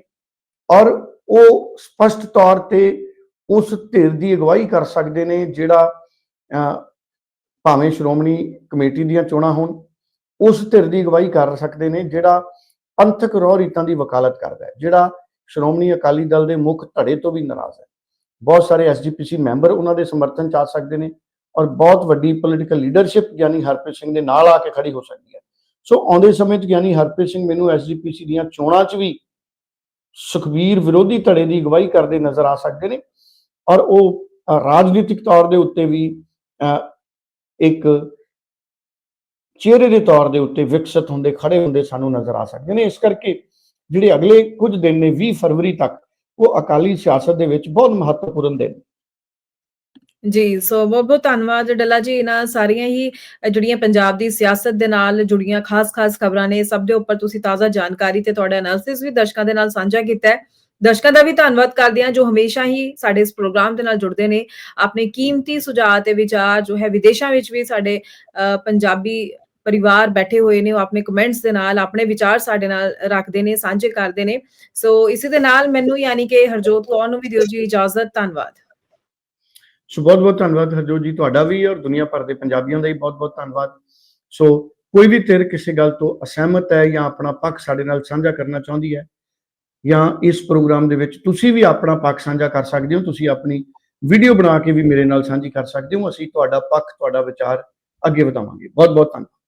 ਔਰ ਉਹ ਸਪਸ਼ਟ ਤੌਰ ਤੇ ਉਸ ਧਿਰ ਦੀ ਅਗਵਾਈ ਕਰ ਸਕਦੇ ਨੇ ਜਿਹੜਾ ਭਾਵੇਂ ਸ਼੍ਰੋਮਣੀ ਕਮੇਟੀ ਦੀਆਂ ਚੋਣਾਂ ਹੋਣ ਉਸ ਧਿਰ ਦੀ ਅਗਵਾਈ ਕਰ ਸਕਦੇ ਨੇ ਜਿਹੜਾ ਪੰਥਕ ਰੋਹ ਰੀਤਾਂ ਦੀ ਵਕਾਲਤ ਕਰਦਾ ਹੈ ਜਿਹੜਾ ਸ਼੍ਰੋਮਣੀ ਅਕਾਲੀ ਦਲ ਦੇ ਮੁੱਖ ਧੜੇ ਤੋਂ ਵੀ ਨਾਰਾਜ਼ ਹੈ। ਬਹੁਤ ਸਾਰੇ ਐਸਜੀਪੀਸੀ ਮੈਂਬਰ ਉਹਨਾਂ ਦੇ ਸਮਰਥਨ ਚ ਆ ਸਕਦੇ ਨੇ ਔਰ ਬਹੁਤ ਵੱਡੀ ਪੋਲੀਟੀਕਲ ਲੀਡਰਸ਼ਿਪ ਗਿਆਨੀ ਹਰਪ੍ਰੀਤ ਸਿੰਘ ਦੇ ਨਾਲ ਆ ਕੇ ਖੜੀ ਹੋ ਸਕਦੀ ਹੈ। ਸੋ ਆਉਂਦੇ ਸਮੇਂ 'ਚ ਗਿਆਨੀ ਹਰਪ੍ਰੀਤ ਸਿੰਘ ਮੈਨੂੰ ਐਸਜੀਪੀਸੀ ਦੀਆਂ ਚੋਣਾਂ 'ਚ ਵੀ ਸੁਖਬੀਰ ਵਿਰੋਧੀ ਧੜੇ ਦੀ ਅਗਵਾਈ ਕਰਦੇ ਨਜ਼ਰ ਆ ਸਕਦੇ ਨੇ ਔਰ ਉਹ ਰਾਜਨੀਤਿਕ ਤੌਰ ਦੇ ਉੱਤੇ ਵੀ ਅ, ਇੱਕ ਚਿਹਰੇ ਦੇ ਤੌਰ ਦੇ ਉੱਤੇ ਵਿਕਸਿਤ ਹੁੰਦੇ ਖੜੇ ਹੁੰਦੇ ਸਾਨੂੰ ਨਜ਼ਰ ਆ ਸਕਦੇ ਨੇ। ਇਸ ਕਰਕੇ ਜਿਹੜੇ ਅਗਲੇ ਕੁਝ ਦਿਨ ਨੇ 20 ਫਰਵਰੀ ਤੱਕ, ਉਹ ਅਕਾਲੀ ਸਿਆਸਤ ਦੇ ਵਿੱਚ ਬਹੁਤ ਮਹੱਤਵਪੂਰਨ ਦਿਨ। ਜੀ, ਸੋ ਬਹੁਤ ਬਹੁਤ ਧੰਨਵਾਦ ਡੱਲਾ ਜੀ। ਇਹਨਾਂ ਸਾਰੀਆਂ ਹੀ ਜਿਹੜੀਆਂ ਪੰਜਾਬ ਦੀ ਸਿਆਸਤ ਦੇ ਨਾਲ ਜੁੜੀਆਂ ਖਾਸ-ਖਾਸ ਖਬਰਾਂ ਨੇ। ਸਭ ਦੇ ਉੱਪਰ ਤੁਸੀਂ ਤਾਜ਼ਾ ਜਾਣਕਾਰੀ ਤੇ ਤੁਹਾਡੇ ਐਨਾਲਿਸਿਸ ਵੀ ਦਰਸ਼ਕਾਂ ਦੇ ਨਾਲ ਸਾਂਝਾ ਕੀਤਾ ਹੈ। ਦਰਸ਼ਕਾਂ ਦਾ ਵੀ ਧੰਨਵਾਦ ਕਰਦੇ ਹਾਂ ਜੋ ਹਮੇਸ਼ਾ ਹੀ ਸਾਡੇ ਇਸ ਪ੍ਰੋਗਰਾਮ ਦੇ ਨਾਲ ਜੁੜਦੇ ਨੇ, ਆਪਣੇ ਕੀਮਤੀ ਸੁਝਾਅ ਤੇ ਵਿਚਾਰ ਜੋ ਹੈ ਵਿਦੇਸ਼ਾਂ ਵਿੱਚ ਵੀ ਸਾਡੇ ਪੰਜਾਬੀ ਪਰਿਵਾਰ ਬੈਠੇ ਹੋਏ ਨੇ, ਉਹ ਆਪਣੇ ਕਮੈਂਟਸ ਦੇ ਨਾਲ, ਆਪਣੇ ਵਿਚਾਰ ਸਾਡੇ ਨਾਲ ਰੱਖਦੇ ਨੇ, ਸਾਂਝੇ ਕਰਦੇ ਨੇ। ਸੋ ਇਸੇ ਦੇ ਨਾਲ ਮੈਨੂੰ ਯਾਨੀ ਕਿ ਹਰਜੋਤ ਕੌਰ ਨੂੰ ਵੀ ਦਿਓ ਜੀ ਇਜਾਜ਼ਤ, ਧੰਨਵਾਦ। ਸੋ ਬਹੁਤ ਬਹੁਤ ਧੰਨਵਾਦ ਹਰਜੋਤ ਜੀ, ਤੁਹਾਡਾ ਵੀ ਔਰ ਦੁਨੀਆ ਭਰ ਦੇ ਪੰਜਾਬੀਆਂ ਦਾ ਵੀ ਬਹੁਤ ਬਹੁਤ ਧੰਨਵਾਦ। ਸੋ ਕੋਈ ਵੀ ਧਿਰ ਕਿਸੇ ਗੱਲ ਤੋਂ ਅਸਹਿਮਤ ਹੈ ਜਾਂ ਆਪਣਾ ਪੱਖ ਸਾਡੇ ਨਾਲ ਸਾਂਝਾ ਕਰਨਾ ਚਾਹੁੰਦੀ ਹੈ ਜਾਂ ਇਸ ਪ੍ਰੋਗਰਾਮ ਦੇ ਵਿੱਚ ਤੁਸੀਂ ਵੀ ਆਪਣਾ ਪੱਖ ਸਾਂਝਾ ਕਰ ਸਕਦੇ ਹੋ, ਤੁਸੀਂ ਆਪਣੀ ਵੀਡੀਓ ਬਣਾ ਕੇ ਵੀ ਮੇਰੇ ਨਾਲ ਸਾਂਝੀ ਕਰ ਸਕਦੇ ਹੋ, ਅਸੀਂ ਤੁਹਾਡਾ ਪੱਖ, ਤੁਹਾਡਾ ਵਿਚਾਰ ਅੱਗੇ ਵਧਾਵਾਂਗੇ। ਬਹੁਤ ਬਹੁਤ ਧੰਨਵਾਦ।